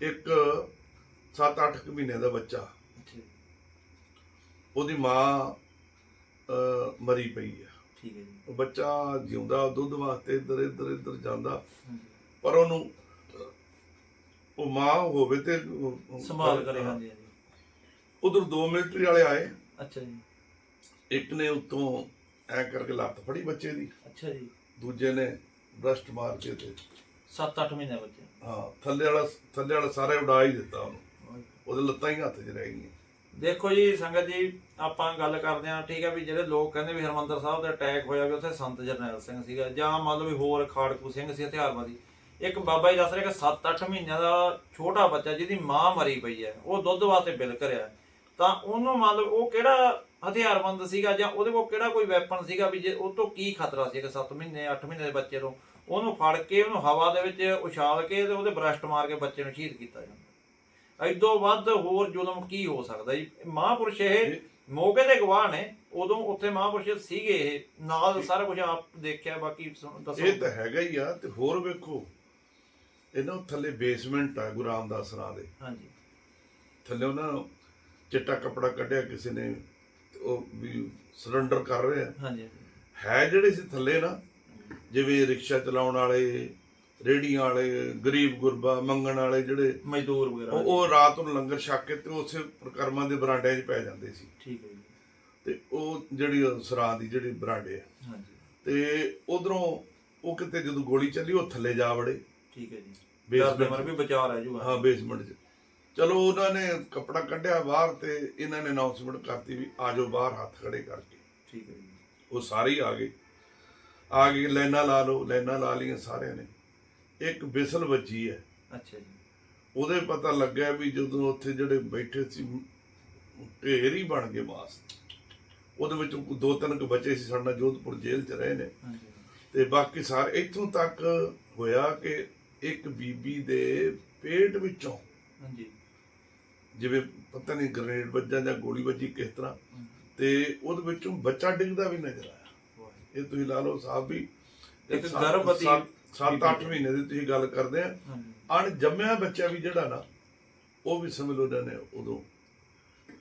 [SPEAKER 2] ਇੱਕ 7-8 ਮਹੀਨੇ ਦਾ ਬੱਚਾ। ਉਹਦੀ ਮਾਂ ਮਰੀ ਪਈ ਆ।
[SPEAKER 1] ਠੀਕ ਹੈ ਜੀ।
[SPEAKER 2] ਉਹ ਬੱਚਾ ਜਿਉਂਦਾ ਦੁੱਧ ਵਾਸਤੇ ਇੱਧਰ ਇੱਧਰ ਇੱਧਰ ਜਾਂਦਾ। ਪਰ ਉਹਨੂੰ ਉਹ ਮਾਂ ਹੋਵੇ ਤੇ
[SPEAKER 1] ਸੰਭਾਲ ਕਰੇ ਹਾਂਜੀ।
[SPEAKER 2] ਉਧਰ ਦੋ ਮਿਲਟਰੀ ਵਾਲੇ ਆਏ।
[SPEAKER 1] ਅੱਛਾ ਜੀ।
[SPEAKER 2] ਇੱਕ ਨੇ ਉੱਤੋਂ ਐ ਕਰਕੇ ਲੱਤ ਫੜੀ ਬੱਚੇ ਦੀ।
[SPEAKER 1] ਅੱਛਾ ਜੀ।
[SPEAKER 2] ਦੂਜੇ ਨੇ ਬ੍ਰਸ਼ਟ ਮਾਰ ਕੇ ਤੇ
[SPEAKER 1] 7-8 ਮਹੀਨੇ ਬੱਚੇ
[SPEAKER 2] ਹਾਂ ਥੱਲੇ ਵਾਲਾ ਥੱਲੇ ਵਾਲਾ ਸਾਰੇ ਉਡਾ ਹੀ ਦਿੱਤਾ ਉਹਨੂੰ। ਉਹਦੇ ਲੱਤਾਂ ਹੀ ਹੱਥ 'ਚ ਰਹਿ ਗਈਆਂ।
[SPEAKER 1] ਦੇਖੋ ਜੀ ਸੰਗਤ ਜੀ ਆਪਾਂ ਗੱਲ ਕਰਦੇ ਹਾਂ ਠੀਕ ਹੈ ਵੀ ਜਿਹੜੇ ਲੋਕ ਕਹਿੰਦੇ ਵੀ ਹਰਮੰਦਰ ਸਾਹਿਬ ਦਾ ਅਟੈਕ ਹੋਇਆ ਵੀ ਉੱਥੇ ਸੰਤ ਜਰਨੈਲ ਸਿੰਘ ਸੀਗਾ ਜਾਂ ਮੰਨ ਲਓ ਵੀ ਹੋਰ ਖਾੜਕੂ ਸਿੰਘ ਸੀ ਹਥਿਆਰਬਾਜ਼ੀ ਇੱਕ ਬਾਬਾ ਜੀ ਦੱਸ ਰਿਹਾ ਕਿ 7-8 ਮਹੀਨਿਆਂ ਦਾ ਛੋਟਾ ਬੱਚਾ ਜਿਹਦੀ ਮਾਂ ਮਰੀ ਪਈ ਹੈ ਉਹ ਦੁੱਧ ਵਾਸਤੇ ਬਿਲ ਕਰਿਆ ਤਾਂ ਉਹਨੂੰ ਮੰਨ ਲਓ ਉਹ ਕਿਹੜਾ ਹਥਿਆਰਬੰਦ ਸੀਗਾ ਜਾਂ ਉਹਦੇ ਕੋਲ ਕਿਹੜਾ ਕੋਈ ਵੈਪਨ ਸੀਗਾ ਵੀ ਜੇ ਉਹ ਤੋਂ ਕੀ ਖਤਰਾ ਸੀ ਕਿ 7 ਮਹੀਨੇ 8 ਮਹੀਨੇ ਦੇ ਬੱਚੇ ਤੋਂ? ਉਹਨੂੰ ਫੜ ਕੇ ਉਹਨੂੰ ਹਵਾ ਦੇ ਵਿੱਚ ਉਛਾਲ ਕੇ ਤੇ ਉਹਦੇ ਬ੍ਰਸ਼ਟ ਮਾਰ ਕੇ ਬੱਚੇ ਨੂੰ ਸ਼ਹੀਦ ਕੀਤਾ ਜਾਂਦਾ। ਐਦੋਂ ਵੱਧ ਹੋਰ ਜ਼ੁਲਮ ਕੀ ਹੋ ਸਕਦਾ ਜੀ? ਮਹਾਂਪੁਰਸ਼ ਇਹ ਮੌਕੇ ਦੇ ਗਵਾਹ ਨੇ। ਉਦੋਂ ਉੱਥੇ ਮਹਾਂਪੁਰਸ਼ ਸੀਗੇ ਇਹ। ਨਾਲ ਸਾਰਾ ਕੁਝ ਆਪ ਦੇਖਿਆ ਬਾਕੀ ਦੱਸੋ।
[SPEAKER 2] ਇਹ ਤਾਂ ਹੈਗਾ ਹੀ ਆ ਤੇ ਹੋਰ ਵੇਖੋ। ਇਹਨਾਂ ਥੱਲੇ ਬੇਸਮੈਂਟ ਆ ਗੁਰੂ ਰਾਮਦਾਸ ਰਾਂ ਦੇ।
[SPEAKER 1] ਹਾਂਜੀ।
[SPEAKER 2] ਥੱਲੇ ਉਹਨਾਂ ਚਿੱਟਾ ਕਪੜਾ ਕੱਢਿਆ ਕਿਸੇ ਨੇ ਉਹ ਵੀ ਸਰੈਂਡਰ ਕਰ ਰਹੇ ਆ।
[SPEAKER 1] ਹਾਂਜੀ।
[SPEAKER 2] ਹੈ ਜਿਹੜੇ ਸੀ ਥੱਲੇ ਨਾ ਜਿਵੇਂ ਰਿਕਸ਼ਾ ਚਲਾਉਣ ਵਾਲੇ ਰੇੜੀਆਂ ਵਾਲੇ ਗਰੀਬ ਗੁਰਬਾ ਮੰਗਣ ਵਾਲੇ ਜਿਹੜੇ
[SPEAKER 1] ਮਜ਼ਦੂਰ ਵਗੈਰਾ
[SPEAKER 2] ਉਹ ਰਾਤ ਨੂੰ ਲੰਗਰ ਛਕ ਕੇ ਤੇ ਉਸੇ ਪ੍ਰਕਰਮਾਂ ਦੇ ਬਰਾਂਡਿਆਂ 'ਚ ਪੈ ਜਾਂਦੇ ਸੀ।
[SPEAKER 1] ਠੀਕ ਹੈ ਜੀ।
[SPEAKER 2] ਤੇ ਉਹ ਜਿਹੜੀ ਸਰਾਂ ਦੀ ਜਿਹੜੀ ਬਰਾਂਡੇ ਆ।
[SPEAKER 1] ਹਾਂਜੀ।
[SPEAKER 2] ਤੇ ਉਧਰੋਂ ਉਹ ਕਿਤੇ ਜਦੋਂ ਗੋਲੀ ਚੱਲੀ ਉਹ ਥੱਲੇ ਜਾ ਵੜੇ।
[SPEAKER 1] ਠੀਕ ਹੈ ਜੀ।
[SPEAKER 2] ਬੇਸਮੈਂਟ
[SPEAKER 1] ਵੀ ਬਚਾ ਰਹਿ ਜੂਗਾ।
[SPEAKER 2] ਹਾਂ ਬੇਸਮੈਂਟ 'ਚ। ਚਲੋ ਉਹਨਾਂ ਨੇ ਕੱਪੜਾ ਕੱਢਿਆ ਬਾਹਰ ਤੇ ਇਹਨਾਂ ਨੇ ਅਨਾਉਂਸਮੈਂਟ ਕਰਤੀ ਵੀ ਆਜੋ ਬਾਹਰ ਹੱਥ ਖੜੇ ਕਰਕੇ।
[SPEAKER 1] ਠੀਕ ਹੈ ਜੀ।
[SPEAKER 2] ਉਹ ਸਾਰੇ ਹੀ ਆ ਗਏ। ਆ ਗਏ ਲੈਣਾ ਲਾ ਲਓ ਲੈਣਾ ਲਾ ਲਈਆਂ ਸਾਰਿਆਂ ਨੇ। ਇੱਕ ਬਿਸਲ ਵੱਜੀ ਹੈ।
[SPEAKER 1] ਅੱਛਾ ਜੀ।
[SPEAKER 2] ਉਹਦੇ ਪਤਾ ਲੱਗਿਆ ਵੀ ਜਦੋਂ ਉੱਥੇ ਜਿਹੜੇ ਬੈਠੇ ਸੀ ਢੇਰ ਹੀ ਬਣ ਗਏ ਮਾਸ। ਉਹਦੇ ਵਿੱਚ ਦੋ ਤਿੰਨ ਕੁ ਬੱਚੇ ਸੀ ਸਾਡਾ ਜੋਧਪੁਰ ਜੇਲ੍ਹ 'ਚ ਰਹੇ ਨੇ। ਤੇ ਬਾਕੀ ਸਾਰੇ ਇੱਥੋਂ ਤੱਕ ਹੋਇਆ ਕਿ ਇੱਕ ਬੀਬੀ ਦੇ ਪੇਟ ਵਿੱਚੋਂ
[SPEAKER 1] ਹਾਂਜੀ।
[SPEAKER 2] ਜਿਵੇਂ ਪਤਾ ਨਹੀਂ ਗ੍ਰੇਨੇਡ ਵੱਜਾ ਜਾਂ ਗੋਲੀ ਵੱਜੀ ਕਿਸ ਤਰ੍ਹਾਂ ਤੇ ਉਹਦੇ ਵਿੱਚੋਂ ਬੱਚਾ ਡਿੱਗਦਾ ਵੀ ਨਜ਼ਰ ਆਇਆ। ਇਹ ਤੁਸੀਂ ਲਾ ਲਓ ਸਾਹਿਬ ਵੀ।
[SPEAKER 1] ਇੱਕ ਗਰਭਵਤੀ
[SPEAKER 2] 7-8 ਮਹੀਨੇ ਦੀ ਤੁਸੀਂ ਗੱਲ ਕਰਦੇ ਆ। ਅਣ ਜੰਮਿਆ ਬੱਚਾ ਵੀ ਜਿਹੜਾ ਨਾ ਉਹ ਵੀ ਸਮਝ ਲਓ ਨੇ ਉਦੋਂ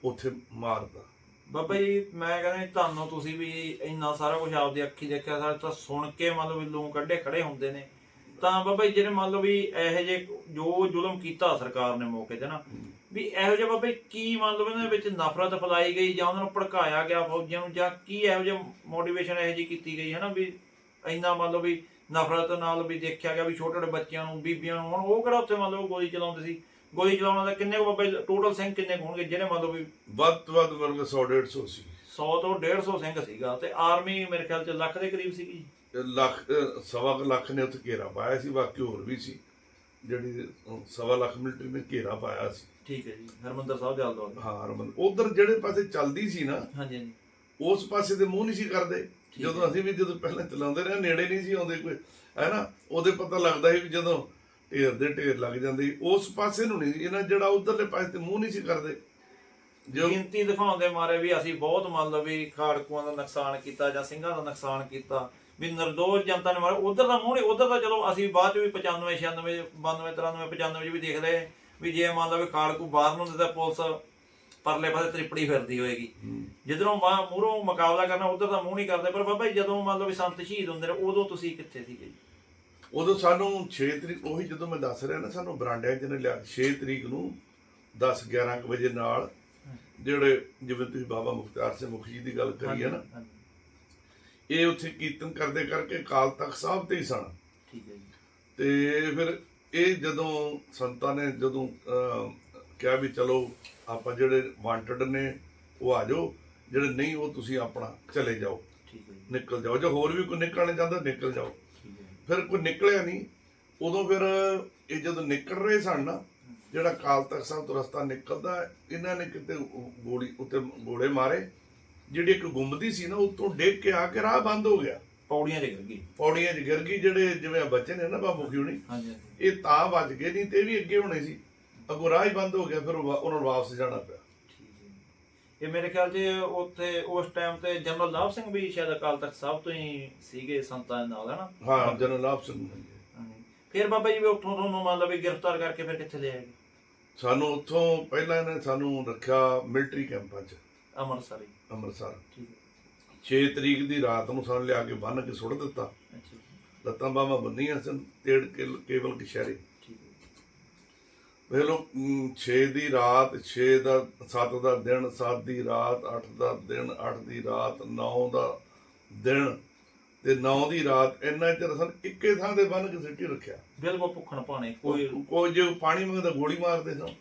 [SPEAKER 2] ਉੱਥੇ ਮਾਰਦਾ।
[SPEAKER 1] ਬਾਬਾ ਜੀ ਮੈਂ ਕਹਿੰਦਾ ਜੀ, ਤੁਹਾਨੂੰ ਤੁਸੀਂ ਵੀ ਇੰਨਾ ਸਾਰਾ ਕੁਝ ਆਪਦੀ ਅੱਖੀ ਦੇਖਿਆ ਸਾਰਾ ਤਾਂ ਸੁਣ ਕੇ ਵੀ ਲੋਕ ਕੱਢੇ ਖੜੇ ਹੁੰਦੇ ਨੇ। ਤਾਂ ਬਾਬਾ ਜੀ ਜਿਹੜੇ ਮੰਨ ਲਓ ਵੀ ਇਹੋ ਜਿਹੇ ਜੋ ਜ਼ੁਲਮ ਕੀਤਾ ਸਰਕਾਰ ਨੇ ਮੌਕੇ ਤੇ ਨਾ ਵੀ ਇਹੋ ਜਿਹੇ ਬਾਬਾ ਜੀ ਕੀ ਮੰਨ ਲਓ ਇਹਨਾਂ ਦੇ ਵਿੱਚ ਨਫ਼ਰਤ ਫੈਲਾਈ ਗਈ ਜਾਂ ਉਹਨਾਂ ਨੂੰ ਭੜਕਾਇਆ ਗਿਆ ਫੌਜੀਆਂ ਨੂੰ ਜਾਂ ਕੀ ਇਹੋ ਜਿਹੀ ਮੋਟੀਵੇਸ਼ਨ ਇਹੋ ਜਿਹੀ ਕੀਤੀ ਗਈ ਹੈ ਨਾ ਵੀ ਇੰਨਾ ਮੰਨ ਲਓ ਵੀ ਨਫ਼ਰਤ ਨਾਲ ਵੀ ਦੇਖਿਆ ਗਿਆ ਵੀ ਛੋਟੇ ਛੋਟੇ ਬੱਚਿਆਂ ਨੂੰ ਬੀਬੀਆਂ ਨੂੰ ਹੁਣ ਉਹ ਕਿਹੜਾ ਉੱਥੇ ਮੰਨ ਲਓ ਗੋਲੀ ਚਲਾਉਂਦੇ ਸੀ? ਗੋਲੀ ਚਲਾਉਣ ਦਾ ਕਿੰਨੇ ਕੁ ਬਾਬਾ ਟੋਟਲ ਸਿੰਘ ਕਿੰਨੇ ਹੋਣਗੇ ਜਿਹੜੇ ਮੰਨ ਲਓ ਵੀ
[SPEAKER 2] ਵੱਧ ਤੋਂ ਵੱਧ ਵਰਗ 100 150 ਸੀ
[SPEAKER 1] 100 ਤੋਂ 150 ਸਿੰਘ ਸੀਗਾ ਤੇ ਆਰਮੀ ਮੇਰੇ ਖਿਆਲ ਚ ਲੱਖ ਦੇ ਕਰੀਬ ਸੀਗੀ ਜੀ।
[SPEAKER 2] ਲੱਖ ਸਵਾ ਲੱਖ ਨੇ ਉੱਥੇ ਘੇਰਾ ਪਾਇਆ ਸੀ ਬਾਕੀ ਹੋਰ ਵੀ ਸੀ। ਜਿਹੜੀ ਸਵਾ ਲੱਖ ਮਿਲਟਰੀ ਨੇ ਘੇਰਾ ਪਾਇਆ ਸੀ।
[SPEAKER 1] ਠੀਕ ਹੈ ਜੀ ਹਰਮੰਦਰ ਸਾਹਿਬ ਜਲ ਦੋ
[SPEAKER 2] ਹਾਂ ਰਮਨ ਉਧਰ ਜਿਹੜੇ ਪਾਸੇ ਚੱਲਦੀ ਸੀ ਨਾ
[SPEAKER 1] ਹਾਂਜੀ ਹਾਂਜੀ।
[SPEAKER 2] ਉਸ ਪਾਸੇ ਦੇ ਮੂੰਹ ਨਹੀਂ ਸੀ ਕਰਦੇ। ਜਦੋਂ ਅਸੀਂ ਵੀ ਜਦੋਂ ਪਹਿਲਾਂ ਚਲਾਉਂਦੇ ਰਹੇ ਨੇੜੇ ਨਹੀਂ ਸੀ ਆਉਂਦੇ ਕੋਈ। ਹੈਨਾ ਉਹਦੇ ਪਤਾ ਲੱਗਦਾ ਸੀ ਵੀ ਜਦੋਂ ਢੇਰ ਦੇ ਢੇਰ ਲੱਗ ਜਾਂਦੇ ਸੀ, ਉਸ ਪਾਸੇ ਨੂੰ ਨਹੀਂ। ਇਹਨਾਂ ਜਿਹੜਾ ਉਧਰਲੇ ਪਾਸੇ ਤੇ ਮੂੰਹ ਨਹੀਂ ਸੀ ਕਰਦੇ। ਜੋ
[SPEAKER 1] ਗਿਣਤੀ ਦਿਖਾਉਂਦੇ ਮਾਰੇ ਵੀ ਅਸੀਂ ਬਹੁਤ ਮੰਨ ਲਓ ਵੀ ਖਾੜਕੂਆਂ ਦਾ ਨੁਕਸਾਨ ਕੀਤਾ ਜਾਂ ਸਿੰਘਾਂ ਦਾ ਨੁਕਸਾਨ ਕੀਤਾ। ਵੀ ਨਿਰਦੋਸ਼ ਜਨਤਾ ਨੇ ਮਾਰੇ। ਉਧਰ ਦਾ ਮੂੰਹ ਨਹੀਂ। ਉਧਰ ਦਾ ਚਲੋ ਅਸੀਂ ਬਾਅਦ ਚ ਵੀ 95 96 92 93 95 ਚ ਵੀ ਦੇਖ ਲਏ ਵੀ ਜੇ ਮੰਨ ਲਓ ਵੀ ਖਾੜਕੂ ਬਾਹਰ ਨੂੰ ਦਿੱਤਾ ਪੁਲਿਸ ਪਰਲੇ ਪਾਸੇ ਤ੍ਰਿਪੜੀ ਫਿਰਦੀ ਹੋਏਗੀ। ਜਿੱਧਰੋਂ ਮਾ ਮੂਹਰੋਂ ਮੁਕਾਬਲਾ ਕਰਨਾ ਉਧਰ ਦਾ ਮੂੰਹ ਨਹੀਂ ਕਰਦੇ ਪਰ ਬਾਬਾ ਜੀ ਜਦੋਂ ਮੰਨ ਲਓ ਵੀ ਸੰਤ ਸ਼ਹੀਦ ਹੁੰਦੇ ਨੇ ਉਦੋਂ ਤੁਸੀਂ ਕਿੱਥੇ ਸੀਗੇ?
[SPEAKER 2] ਉਦੋਂ ਸਾਨੂੰ 6 ਤਰੀਕ ਉਹੀ ਜਦੋਂ ਮੈਂ ਦੱਸ ਰਿਹਾ ਨਾ ਸਾਨੂੰ ਬਰਾਂਡਿਆਂ 'ਚ ਨੇ ਲਿਆ 6 ਤਰੀਕ ਨੂੰ 10 11 ਕੁ ਵਜੇ ਨਾਲ ਜਿਹੜੇ ਜਿਵੇਂ ਤੁਸੀਂ ਬਾਬਾ ਮੁਖਤਾਰ ਸਿੰਘ ਮੁਖੀ ਦੀ ਗੱਲ ਕਰੀ ਹੈ ਨਾ ਇਹ ਉੱਥੇ ਕੀਰਤਨ ਕਰਦੇ ਕਰਕੇ ਕਾਲ ਤਖਤ ਸਾਹਿਬ ਤੇ ਹੀ ਸਨ।
[SPEAKER 1] ਠੀਕ ਹੈ ਜੀ।
[SPEAKER 2] ਤੇ ਫਿਰ ਇਹ ਜਦੋਂ ਸੰਤਾਂ ਨੇ ਜਦੋਂ ਕਿਹਾ ਵੀ ਚਲੋ ਆਪਾਂ ਜਿਹੜੇ ਵਾਂਟਡ ਨੇ ਉਹ ਆ ਜਾਓ ਜਿਹੜੇ ਨਹੀਂ ਉਹ ਤੁਸੀਂ ਆਪਣਾ ਚਲੇ ਜਾਓ।
[SPEAKER 1] ਠੀਕ ਹੈ ਜੀ।
[SPEAKER 2] ਨਿਕਲ ਜਾਓ। ਜੇ ਹੋਰ ਵੀ ਕੋਈ ਨਿਕਲਣਾ ਚਾਹੁੰਦਾ ਨਿਕਲ ਜਾਓ। ਫਿਰ ਕੋਈ ਨਿਕਲਿਆ ਨਹੀਂ ਉਦੋਂ ਫਿਰ ਇਹ ਜਦੋਂ ਨਿਕਲ ਰਹੇ ਸਨ ਨਾ ਜਿਹੜਾ ਕਾਲ ਤਖਤ ਸਾਹਿਬ ਤੋਂ ਰਸਤਾ ਨਿਕਲਦਾ ਇਹਨਾਂ ਨੇ ਕਿਤੇ ਗੋਲੀ ਉੱਤੇ ਗੋਲੇ ਮਾਰੇ ਜਿਹੜੀ ਇੱਕ ਗੁੰਮਦੀ ਸੀ ਨਾ ਉੱਤੋਂ ਡਿੱਗ ਕੇ ਆ ਕੇ ਰਾਹ ਬੰਦ ਹੋ ਗਿਆ।
[SPEAKER 1] ਪੌੜੀਆਂ 'ਚ ਗਿਰ ਗਈ।
[SPEAKER 2] ਪੌੜੀਆਂ 'ਚ ਗਿਰ ਗਈ ਜਿਹੜੇ ਜਿਵੇਂ ਬੱਚੇ ਨੇ ਨਾ ਬਾਬੂ ਕਿਉਣੀ
[SPEAKER 1] ਹਾਂਜੀ ਹਾਂਜੀ।
[SPEAKER 2] ਇਹ ਤਾਂ ਵੱਜ ਗਏ ਨਹੀਂ ਤੇ ਇਹ ਵੀ ਅੱਗੇ ਹੋਣੇ ਸੀ। ਅੱਗੋਂ ਰਾਹ ਹੀ ਬੰਦ ਹੋ ਗਿਆ ਫਿਰ ਉਹ ਵਾ- ਉਹਨਾਂ ਨੂੰ ਵਾਪਸ ਜਾਣਾ ਪਿਆ।
[SPEAKER 1] ਇਹ ਮੇਰੇ ਖਿਆਲ 'ਚ ਉੱਥੇ ਉਸ ਟਾਈਮ ਤੇ ਜਨਰਲ ਲਾਭ ਸਿੰਘ ਵੀ ਸ਼ਾਇਦ ਅਕਾਲ ਤਖਤ ਸਾਹਿਬ ਤੋਂ ਹੀ ਸੀਗੇ ਸੰਤਾਂ ਦੇ ਨਾਲ ਹਨਾ
[SPEAKER 2] ਹਾਂ ਜਨਰਲ ਆਪਸ਼ਨ
[SPEAKER 1] ਹਾਂਜੀ। ਫਿਰ ਬਾਬਾ ਜੀ ਵੀ ਉੱਥੋਂ ਤੁਹਾਨੂੰ ਮੰਨ ਲਓ ਵੀ ਗ੍ਰਿਫਤਾਰ ਕਰਕੇ ਫਿਰ ਕਿੱਥੇ ਲੈ ਆਏ?
[SPEAKER 2] ਸਾਨੂੰ ਉੱਥੋਂ ਪਹਿਲਾਂ ਇਹਨੇ ਸਾਨੂੰ ਰੱਖਿਆ ਮਿਲਟਰੀ ਕੈਂਪਾਂ 'ਚ।
[SPEAKER 1] ਅੰਮ੍ਰਿਤਸਰ ਹੀ।
[SPEAKER 2] ਅੰਮ੍ਰਿਤਸਰ।
[SPEAKER 1] ਠੀਕ ਹੈ।
[SPEAKER 2] 6 ਤਰੀਕ ਦੀ ਰਾਤ ਨੂੰ ਸਾਨੂੰ ਲਿਆ ਕੇ ਬੰਨ ਕੇ ਸੁੱਟ ਦਿੱਤਾ। ਲੱਤਾਂ ਬਾਹਾਂ ਬੰਨੀਆਂ ਸਨ ਤੇੜ ਕੇ ਕੇਵਲ ਕਿਸ਼ਾਰੇ ਵੇਖ ਲਓ 6 ਦੀ ਰਾਤ 6 ਦਾ 7 ਦਾ ਦਿਨ 7 ਦੀ ਰਾਤ 8 ਦਾ ਦਿਨ 8 ਦੀ ਰਾਤ 9 ਦਾ ਦਿਨ ਤੇ 9 ਦੀ ਰਾਤ ਇੰਨਾ ਚਿਰ ਸਾਨੂੰ ਇੱਕੇ ਥਾਂ ਤੇ ਬੰਨ ਕੇ ਸਿੱਟੀ ਰੱਖਿਆ।
[SPEAKER 1] ਬਿਲਕੁਲ ਭੁੱਖਣ ਕੋਈ
[SPEAKER 2] ਕੋਈ ਕੋਈ ਜੇ ਪਾਣੀ ਮੰਗਦਾ ਗੋਲੀ ਮਾਰਦੇ ਸਨ।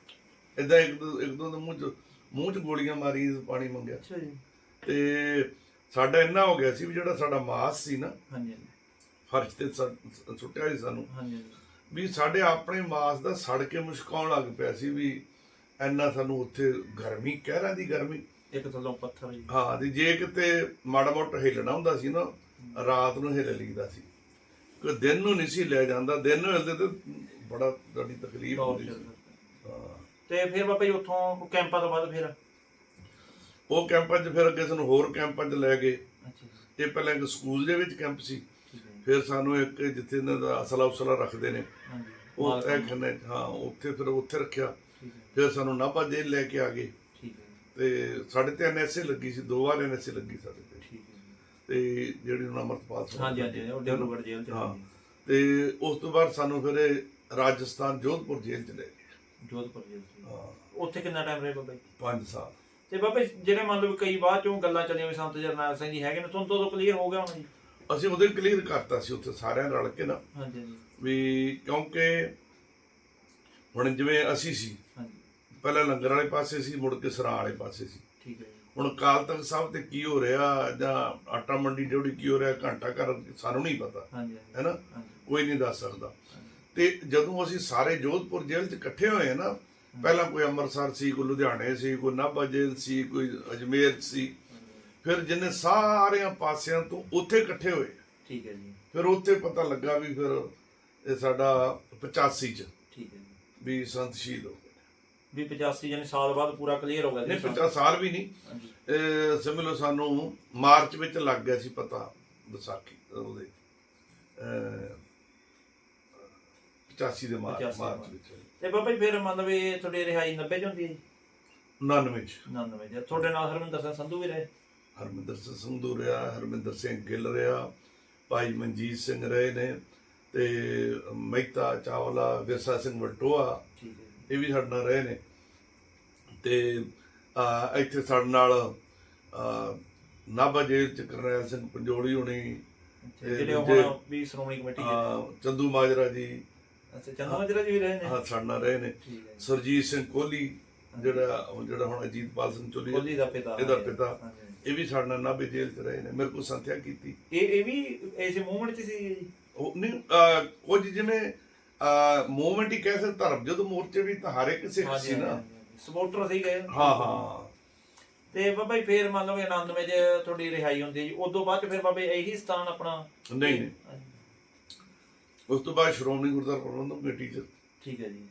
[SPEAKER 2] ਇਦਾਂ ਇੱਕ ਦੋ ਇੱਕ ਦੋ ਦੇ ਮੂੰਹ ਚ ਮੂੰਹ ਚ ਗੋਲੀਆਂ ਮਾਰੀ ਪਾਣੀ ਮੰਗਿਆ।
[SPEAKER 1] ਅੱਛਾ ਜੀ।
[SPEAKER 2] ਤੇ ਸਾਡਾ ਇੰਨਾ ਹੋ ਗਿਆ ਸੀ ਵੀ ਜਿਹੜਾ ਸਾਡਾ ਮਾਸ ਸੀ ਨਾ
[SPEAKER 1] ਹਾਂਜੀ ਹਾਂਜੀ,
[SPEAKER 2] ਫਰਸ਼ ਤੇ ਸੁੱਟਿਆ ਸੀ ਸਾਨੂੰ।
[SPEAKER 1] ਹਾਂਜੀ।
[SPEAKER 2] ਵੀ ਸਾਡੇ ਆਪਣੇ ਮਾਸ ਦਾ ਸੜ ਕੇ ਮੁਸ਼ਕਾਉਣ ਲੱਗ ਪਿਆ ਸੀ ਵੀ ਇੰਨਾ ਸਾਨੂੰ ਉੱਥੇ ਗਰਮੀ ਕਹਿਰਾਂ ਦੀ ਗਰਮੀ।
[SPEAKER 1] ਇੱਕ ਥੱਲੋਂ ਪੱਥਰ ਜੀ
[SPEAKER 2] ਹਾਂ ਤੇ ਜੇ ਕਿਤੇ ਮਾੜਾ ਮੋਟਾ ਹਿੱਲਣਾ ਹੁੰਦਾ ਸੀ ਨਾ ਰਾਤ ਨੂੰ ਹਿੱਲ ਲਈਦਾ ਸੀ। ਕੋਈ ਦਿਨ ਨੂੰ ਨਹੀਂ ਸੀ ਲੈ ਜਾਂਦਾ ਦਿਨ ਨੂੰ ਹਿਲਦੇ ਤੇ ਬੜਾ ਬੜੀ ਤਕਲੀਫ
[SPEAKER 1] ਬਹੁਤ
[SPEAKER 2] ਹੁੰਦੀ ਸੀ।
[SPEAKER 1] ਜ਼ਿਆਦਾ।
[SPEAKER 2] ਹਾਂ।
[SPEAKER 1] ਤੇ ਫਿਰ ਬਾਬਾ ਜੀ ਉੱਥੋਂ ਕੈਂਪਾਂ ਤੋਂ ਬਾਅਦ ਫਿਰ?
[SPEAKER 2] ਉਹ ਕੈਂਪਾਂ 'ਚ ਫਿਰ ਅੱਗੇ ਸਾਨੂੰ ਹੋਰ ਕੈਂਪਾਂ 'ਚ ਲੈ ਗਏ। ਇਹ ਪਹਿਲਾਂ ਇੱਕ ਸਕੂਲ ਦੇ ਵਿੱਚ ਕੈਂਪ ਸੀ। ਫਿਰ ਸਾਨੂੰ ਇੱਕ ਜਿੱਥੇ ਇਹਨਾਂ ਦਾ ਅਸਲਾ ਉਸਲਾ ਰੱਖਦੇ ਨੇ ਉਹ
[SPEAKER 1] ਨੂੰ,
[SPEAKER 2] ਖੰਨੇ ਹਾਂ ਉੱਥੇ ਫਿਰ ਉੱਥੇ ਰੱਖਿਆ। ਫਿਰ ਸਾਨੂੰ ਨਾਭਾ ਜੇਲ੍ਹ ਲੈ ਕੇ ਆ ਗਏ। ਤੇ ਸਾਡੇ ਤੇ ਐਨਐਸਏ ਲੱਗੀ ਸੀ ਦੋ ਵਾਰ ਐਨਐਸਏ ਲੱਗੀ ਸਾਡੇ ਤੇ। ਤੇ ਜਿਹੜੀ ਉਹਨਾਂ ਅਮਰਪਾਲ ਸਿੰਘ
[SPEAKER 1] ਹਾਂਜੀ ਹਾਂਜੀ ਉਹ ਡਿਬਰੂਗੜ੍ਹ ਜੇਲ੍ਹ ਚ
[SPEAKER 2] ਹਾਂ। ਤੇ ਉਸ ਤੋਂ ਬਾਅਦ ਸਾਨੂੰ ਫਿਰ ਰਾਜਸਥਾਨ ਜੋਧਪੁਰ ਜੇਲ੍ਹ ਚ ਲੈ ਗਏ।
[SPEAKER 1] ਜੋਧਪੁਰ ਜੇਲ੍ਹ
[SPEAKER 2] ਹਾਂ।
[SPEAKER 1] ਉੱਥੇ ਕਿੰਨਾ ਟਾਈਮ ਰਹੇ ਬਾਬਾ ਜੀ?
[SPEAKER 2] 5 ਸਾਲ।
[SPEAKER 1] ਤੇ ਬਾਬਾ ਜਿਹੜੇ ਮੰਨ ਲਓ ਕਈ ਬਾਅਦ ਚੋਂ ਗੱਲਾਂ ਚੱਲੀਆਂ ਵੀ ਸੰਤ ਜਰਨੈਲ ਸਿੰਘ ਜੀ ਹੈਗੇ ਨੇ ਤੁਹਾਨੂੰ ਤੋਂ ਕਲੀਅਰ ਹੋ ਗਿਆ ਹੁਣ ਜੀ।
[SPEAKER 2] ਅਸੀਂ ਉਹਦੇ ਕਲੀਅਰ ਕਰਤਾ ਸੀ ਉੱਥੇ ਸਾਰਿਆਂ ਰਲ ਕੇ ਨਾ।
[SPEAKER 1] ਹਾਂਜੀ
[SPEAKER 2] ਵੀ ਕਿਉਂਕਿ ਹੁਣ ਜਿਵੇਂ ਅਸੀਂ ਸੀ
[SPEAKER 1] ਹਾਂਜੀ।
[SPEAKER 2] ਪਹਿਲਾਂ ਲੰਗਰ ਵਾਲੇ ਪਾਸੇ ਸੀ ਮੁੜ ਕੇ ਸਰਾਂ ਵਾਲੇ ਪਾਸੇ ਸੀ।
[SPEAKER 1] ਠੀਕ ਹੈ ਜੀ।
[SPEAKER 2] ਹੁਣ ਕਾਲ ਤਖਤ ਸਾਹਿਬ ਤੇ ਕੀ ਹੋ ਰਿਹਾ ਜਾਂ ਆਟਾ ਮੰਡੀ ਡਿਊਟੀ ਕੀ ਹੋ ਰਿਹਾ ਘੰਟਾ ਘਰ ਸਾਨੂੰ ਨਹੀਂ ਪਤਾ
[SPEAKER 1] ਹਾਂਜੀ
[SPEAKER 2] ਹੈਨਾ ਕੋਈ ਨਹੀਂ ਦੱਸ ਸਕਦਾ। ਤੇ ਜਦੋਂ ਅਸੀਂ ਸਾਰੇ ਜੋਧਪੁਰ ਜੇਲ੍ਹ 'ਚ ਇਕੱਠੇ ਹੋਏ ਨਾ ਪਹਿਲਾਂ ਕੋਈ ਅੰਮ੍ਰਿਤਸਰ ਸੀ ਕੋਈ ਲੁਧਿਆਣੇ ਸੀ ਕੋਈ ਨਾਭਾ ਜੇਲ੍ਹ ਸੀ ਕੋਈ ਅਜਮੇਰ ਸੀ। ਫਿਰ ਜਿੰਨੇ ਸਾਰਿਆਂ ਪਾਸਿਆਂ ਤੋਂ ਉੱਥੇ ਇਕੱਠੇ ਹੋਏ।
[SPEAKER 1] ਠੀਕ ਹੈ ਜੀ।
[SPEAKER 2] ਫਿਰ ਉੱਥੇ ਪਤਾ ਲੱਗਾ ਵੀ ਫਿਰ ਇਹ ਸਾਡਾ 85 ਚ
[SPEAKER 1] ਠੀਕ ਹੈ ਜੀ।
[SPEAKER 2] ਵੀ ਸੰਤ ਸ਼ਹੀਦ ਹੋ ਗਏ।
[SPEAKER 1] ਵੀ 85 ਯਾਨੀ ਸਾਲ ਬਾਅਦ ਪੂਰਾ ਕਲੀਅਰ ਹੋ ਗਿਆ
[SPEAKER 2] ਨਹੀਂ
[SPEAKER 1] ਜੀ
[SPEAKER 2] 50 ਸਾਲ ਵੀ ਨਹੀਂ। ਸਮਝ ਲਓ ਸਾਨੂੰ ਮਾਰਚ ਵਿੱਚ ਲੱਗ ਗਿਆ ਸੀ ਪਤਾ ਵਿਸਾਖੀ ਉਹਦੇ ਅਹ 85 ਦੇ ਮਾਰਚ
[SPEAKER 1] 85
[SPEAKER 2] ਮਾਰਚ
[SPEAKER 1] ਮਾਰਚ।
[SPEAKER 2] ਵਿੱਚ।
[SPEAKER 1] ਤੇ ਬਾਬਾ ਜੀ ਫਿਰ ਮਤਲਬ ਇਹ ਤੁਹਾਡੀ ਰਿਹਾਈ 90 ਚ ਹੁੰਦੀ ਹੈ ਜੀ।
[SPEAKER 2] 99 ਚ।
[SPEAKER 1] 99 ਚ। ਤੁਹਾਡੇ ਨਾਲ ਹਰਮਿੰਦਰ ਸਿੰਘ ਸੰਧੂ ਵੀ ਰਹੇ।
[SPEAKER 2] ਹਰਮਿੰਦਰ ਸਿੰਘ ਸੰਧੂ ਰਿਹਾ ਹਰਮਿੰਦਰ ਸਿੰਘ ਗਿੱਲ ਰਿਹਾ ਭਾਈ ਮਨਜੀਤ ਸਿੰਘ ਰਹੇ ਨੇ ਤੇ ਮਹਿਤਾ ਚਾਵਲਾ ਵਿਰਸਾ ਸਿੰਘ ਵਟੋਆ
[SPEAKER 1] ਜੀ।
[SPEAKER 2] ਇਹ ਵੀ ਸਾਡੇ ਨਾਲ ਰਹੇ ਨੇ। ਤੇ ਆ ਇੱਥੇ ਸਾਡੇ ਨਾਲ ਨਾਭਾ ਜੇਲ੍ਹ ਚ ਕਰਨੈਲ ਸਿੰਘ ਪੰਜੋਲੀ ਹੋਣੀ
[SPEAKER 1] ਜਿਹੜੇ ਹੁਣ ਵੀ ਸ਼੍ਰੋਮਣੀ ਕਮੇਟੀ ਦੇ
[SPEAKER 2] ਚੰਦੂ ਮਾਜਰਾ ਜੀ
[SPEAKER 1] ਅੱਛਾ ਚੰਦੂ ਮਾਜਰਾ ਜੀ ਵੀ ਰਹੇ ਨੇ?
[SPEAKER 2] ਆ ਸਾਡੇ ਨਾਲ ਰਹੇ ਨੇ।
[SPEAKER 1] ਠੀਕ ਹੈ ਜੀ।
[SPEAKER 2] ਸਰਜੀਤ ਸਿੰਘ ਕੋਹਲੀ ਜਿਹੜਾ ਜਿਹੜਾ ਹੁਣ ਅਜੀਤਪਾਲ ਸਿੰਘ ਚੋਲੀ
[SPEAKER 1] ਕੋਹਲੀ ਦਾ ਪਿਤਾ
[SPEAKER 2] ਇਹਦਾ
[SPEAKER 1] ਹਾਂਜੀ।
[SPEAKER 2] ਪਿਤਾ
[SPEAKER 1] ਹਾਂਜੀ।
[SPEAKER 2] ਇਹ ਵੀ ਸਾਡੇ ਨਾਲ ਨਾਭੇ ਜੇਲ੍ਹ ਚ ਰਹੇ ਨੇ ਮੇਰੇ ਕੋਲ ਸੰਥਿਆ ਕੀਤੀ।
[SPEAKER 1] ਇਹ ਇਹ ਵੀ ਐਸੇ ਮੂਵਮੈਂਟ ਚ ਸੀ ਜੀ?
[SPEAKER 2] ਉਹ ਨਹੀਂ ਅਹ, ਕੁਝ ਜਿਵੇਂ ਮੂਵਮੈਂਟ ਹੀ ਕਹਿ ਸਕਦੇ ਧਰਮ ਜਦੋਂ ਮੋਰਚੇ ਵੀ ਤਾਂ ਹਰ ਇੱਕ ਸਿੱਖ ਸੀ ਨਾ।
[SPEAKER 1] ਸਪੋਰਟਰ ਸੀ ਗਏ
[SPEAKER 2] ਹਾਂ ਹਾਂ।
[SPEAKER 1] ਤੇ ਬਾਬਾ ਜੀ ਫੇਰ ਮੰਨ ਲਓ ਵੀ ਆਨੰਦਮੇ ਚ ਤੁਹਾਡੀ ਰਿਹਾਈ ਹੁੰਦੀ ਹੈ ਜੀ ਬਾਅਦ ਚ ਫਿਰ ਬਾਬਾ ਜੀ ਇਹੀ ਸਥਾਨ ਆਪਣਾ?
[SPEAKER 2] ਨਹੀਂ ਨਹੀਂ। ਉਸ ਤੋਂ ਬਾਅਦ ਸ਼੍ਰੋਮਣੀ ਗੁਰਦੁਆਰਾ ਪ੍ਰਬੰਧਕ ਕਮੇਟੀ ਚ
[SPEAKER 1] ਠੀਕ ਹੈ ਜੀ।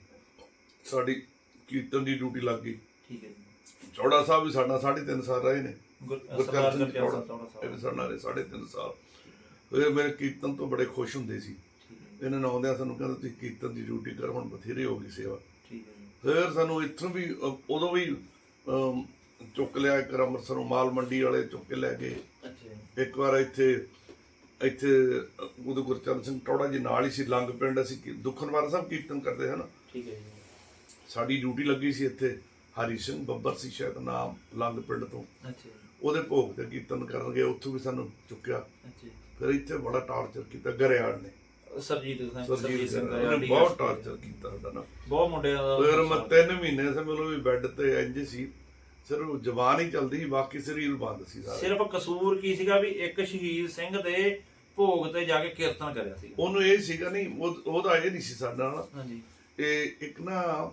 [SPEAKER 2] ਸਾਡੀ ਕੀਰਤਨ ਦੀ ਡਿਊਟੀ ਲੱਗ ਗਈ।
[SPEAKER 1] ਠੀਕ ਹੈ ਜੀ।
[SPEAKER 2] ਚੌੜਾ ਸਾਹਿਬ ਵੀ ਸਾਡਾ 3.5 ਸਾਲ ਰਹੇ ਨੇ।
[SPEAKER 1] ਗੁਰ-
[SPEAKER 2] ਗੁਰਚਰਨ
[SPEAKER 1] ਸਰਦਾਰ
[SPEAKER 2] ਸਿੰਘ
[SPEAKER 1] ਗੁਰਚਰਨ
[SPEAKER 2] ਚੌੜਾ
[SPEAKER 1] ਚੌੜਾ
[SPEAKER 2] ਇਹ
[SPEAKER 1] ਸਾਹਿਬ
[SPEAKER 2] ਵੀ ਸਾਡੇ ਨਾਲ 3.5 ਸਾਲ। ਫਿਰ ਮੇਰੇ ਕੀਰਤਨ ਤੋਂ ਬੜੇ ਖੁਸ਼ ਹੁੰਦੇ ਸੀ। ਇਹਨਾਂ ਨੂੰ ਆਉਂਦਿਆਂ ਸਾਨੂੰ ਕਹਿੰਦੇ ਤੁਸੀਂ ਕੀਰਤਨ ਦੀ ਡਿਊਟੀ ਕਰ ਹੁਣ ਬਥੇਰੇ ਹੋ ਗਈ ਸੇਵਾ।
[SPEAKER 1] ਠੀਕ ਹੈ ਜੀ।
[SPEAKER 2] ਫਿਰ ਸਾਨੂੰ ਇੱਥੋਂ ਵੀ ਉਦੋਂ ਵੀ ਚੁੱਕ ਲਿਆ ਇੱਕ ਅੰਮ੍ਰਿਤਸਰੋਂ ਮਾਲ ਮੰਡੀ ਵਾਲੇ ਚੁੱਕ ਕੇ ਲੈ ਗਏ।
[SPEAKER 1] ਅੱਛਾ
[SPEAKER 2] ਇੱਕ ਵਾਰ ਇੱਥੇ ਇੱਥੇ ਉਦੋਂ ਗੁਰਚਰਨ ਸਿੰਘ ਟੌੜਾ ਜੀ ਨਾਲ ਹੀ ਸੀ ਲੰਗ ਪਿੰਡ ਅਸੀਂ ਕੀ- ਦੁਖਨਵਾਰ ਸਾਹਿਬ ਕੀਰਤਨ ਕਰਦੇ ਹਨ
[SPEAKER 1] ਠੀਕ ਹੈ ਜੀ।
[SPEAKER 2] ਸਾਡੀ ਡਿਊਟੀ ਲੱਗੀ ਸੀ ਇੱਥੇ ਹਰੀ ਸਿੰਘ ਬੱਬਰ ਸੀ ਸ਼ਾਇਦ ਨਾਮ ਲੰਗ ਪਿੰਡ ਤੋਂ।
[SPEAKER 1] ਅੱਛਾ ਜੀ।
[SPEAKER 2] ਉਹਦੇ ਭੋਗ ਤੇ ਕੀਰਤਨ ਕਰਨ ਗਏ ਉੱਥੋਂ ਵੀ ਸਾਨੂੰ ਚੁੱਕਿਆ।
[SPEAKER 1] ਅੱਛਾ ਜੀ।
[SPEAKER 2] ਫਿਰ ਇੱਥੇ ਬੜਾ ਟਾਰਚਰ ਕੀਤਾ ਗਰੇਆੜ ਨੇ।
[SPEAKER 1] ਸਰਜੀਤ ਸਿੰਘ
[SPEAKER 2] ਸਰਜੀਤ
[SPEAKER 1] ਸਰਜੀਤ ਸਿੰਘ
[SPEAKER 2] ਸਿੰਘ
[SPEAKER 1] ਦਾ
[SPEAKER 2] ਉਹਨੇ
[SPEAKER 1] ਯਾਰ
[SPEAKER 2] ਬਹੁਤ ਟਾਰਚਰ ਕੀਤਾ ਸਾਡਾ ਨਾ।
[SPEAKER 1] ਬਹੁਤ ਮੁੰਡਿਆਂ ਦਾ
[SPEAKER 2] ਫਿਰ ਮੈਂ ਤਿੰਨ ਮਹੀਨੇ ਸੇ ਮੈਨੂੰ ਵੀ ਬੈੱਡ ਤੇ ਇੰਜ ਸੀ ਸਿਰਫ ਜ਼ਬਾਨ ਹੀ ਚਲਦੀ ਸੀ ਬਾਕੀ ਸਰੀਰ ਬੰਦ ਸੀ ਸਾਰਾ।
[SPEAKER 1] ਸਿਰਫ ਕਸੂਰ ਕੀ ਸੀਗਾ ਵੀ ਇੱਕ ਸ਼ਹੀਦ ਸਿੰਘ ਦੇ ਭੋਗ ਤੇ ਜਾ ਕੇ ਕੀਰਤਨ ਕਰਿਆ ਸੀ।
[SPEAKER 2] ਉਹਨੂੰ ਇਹ ਸੀਗਾ ਨਹੀਂ ਉਹ- ਉਹਦਾ ਇਹ ਨਹੀਂ ਸੀ ਸਾਡਾ ਨਾਲ।
[SPEAKER 1] ਹਾਂਜੀ।
[SPEAKER 2] ਇਹ ਇੱਕ ਨਾ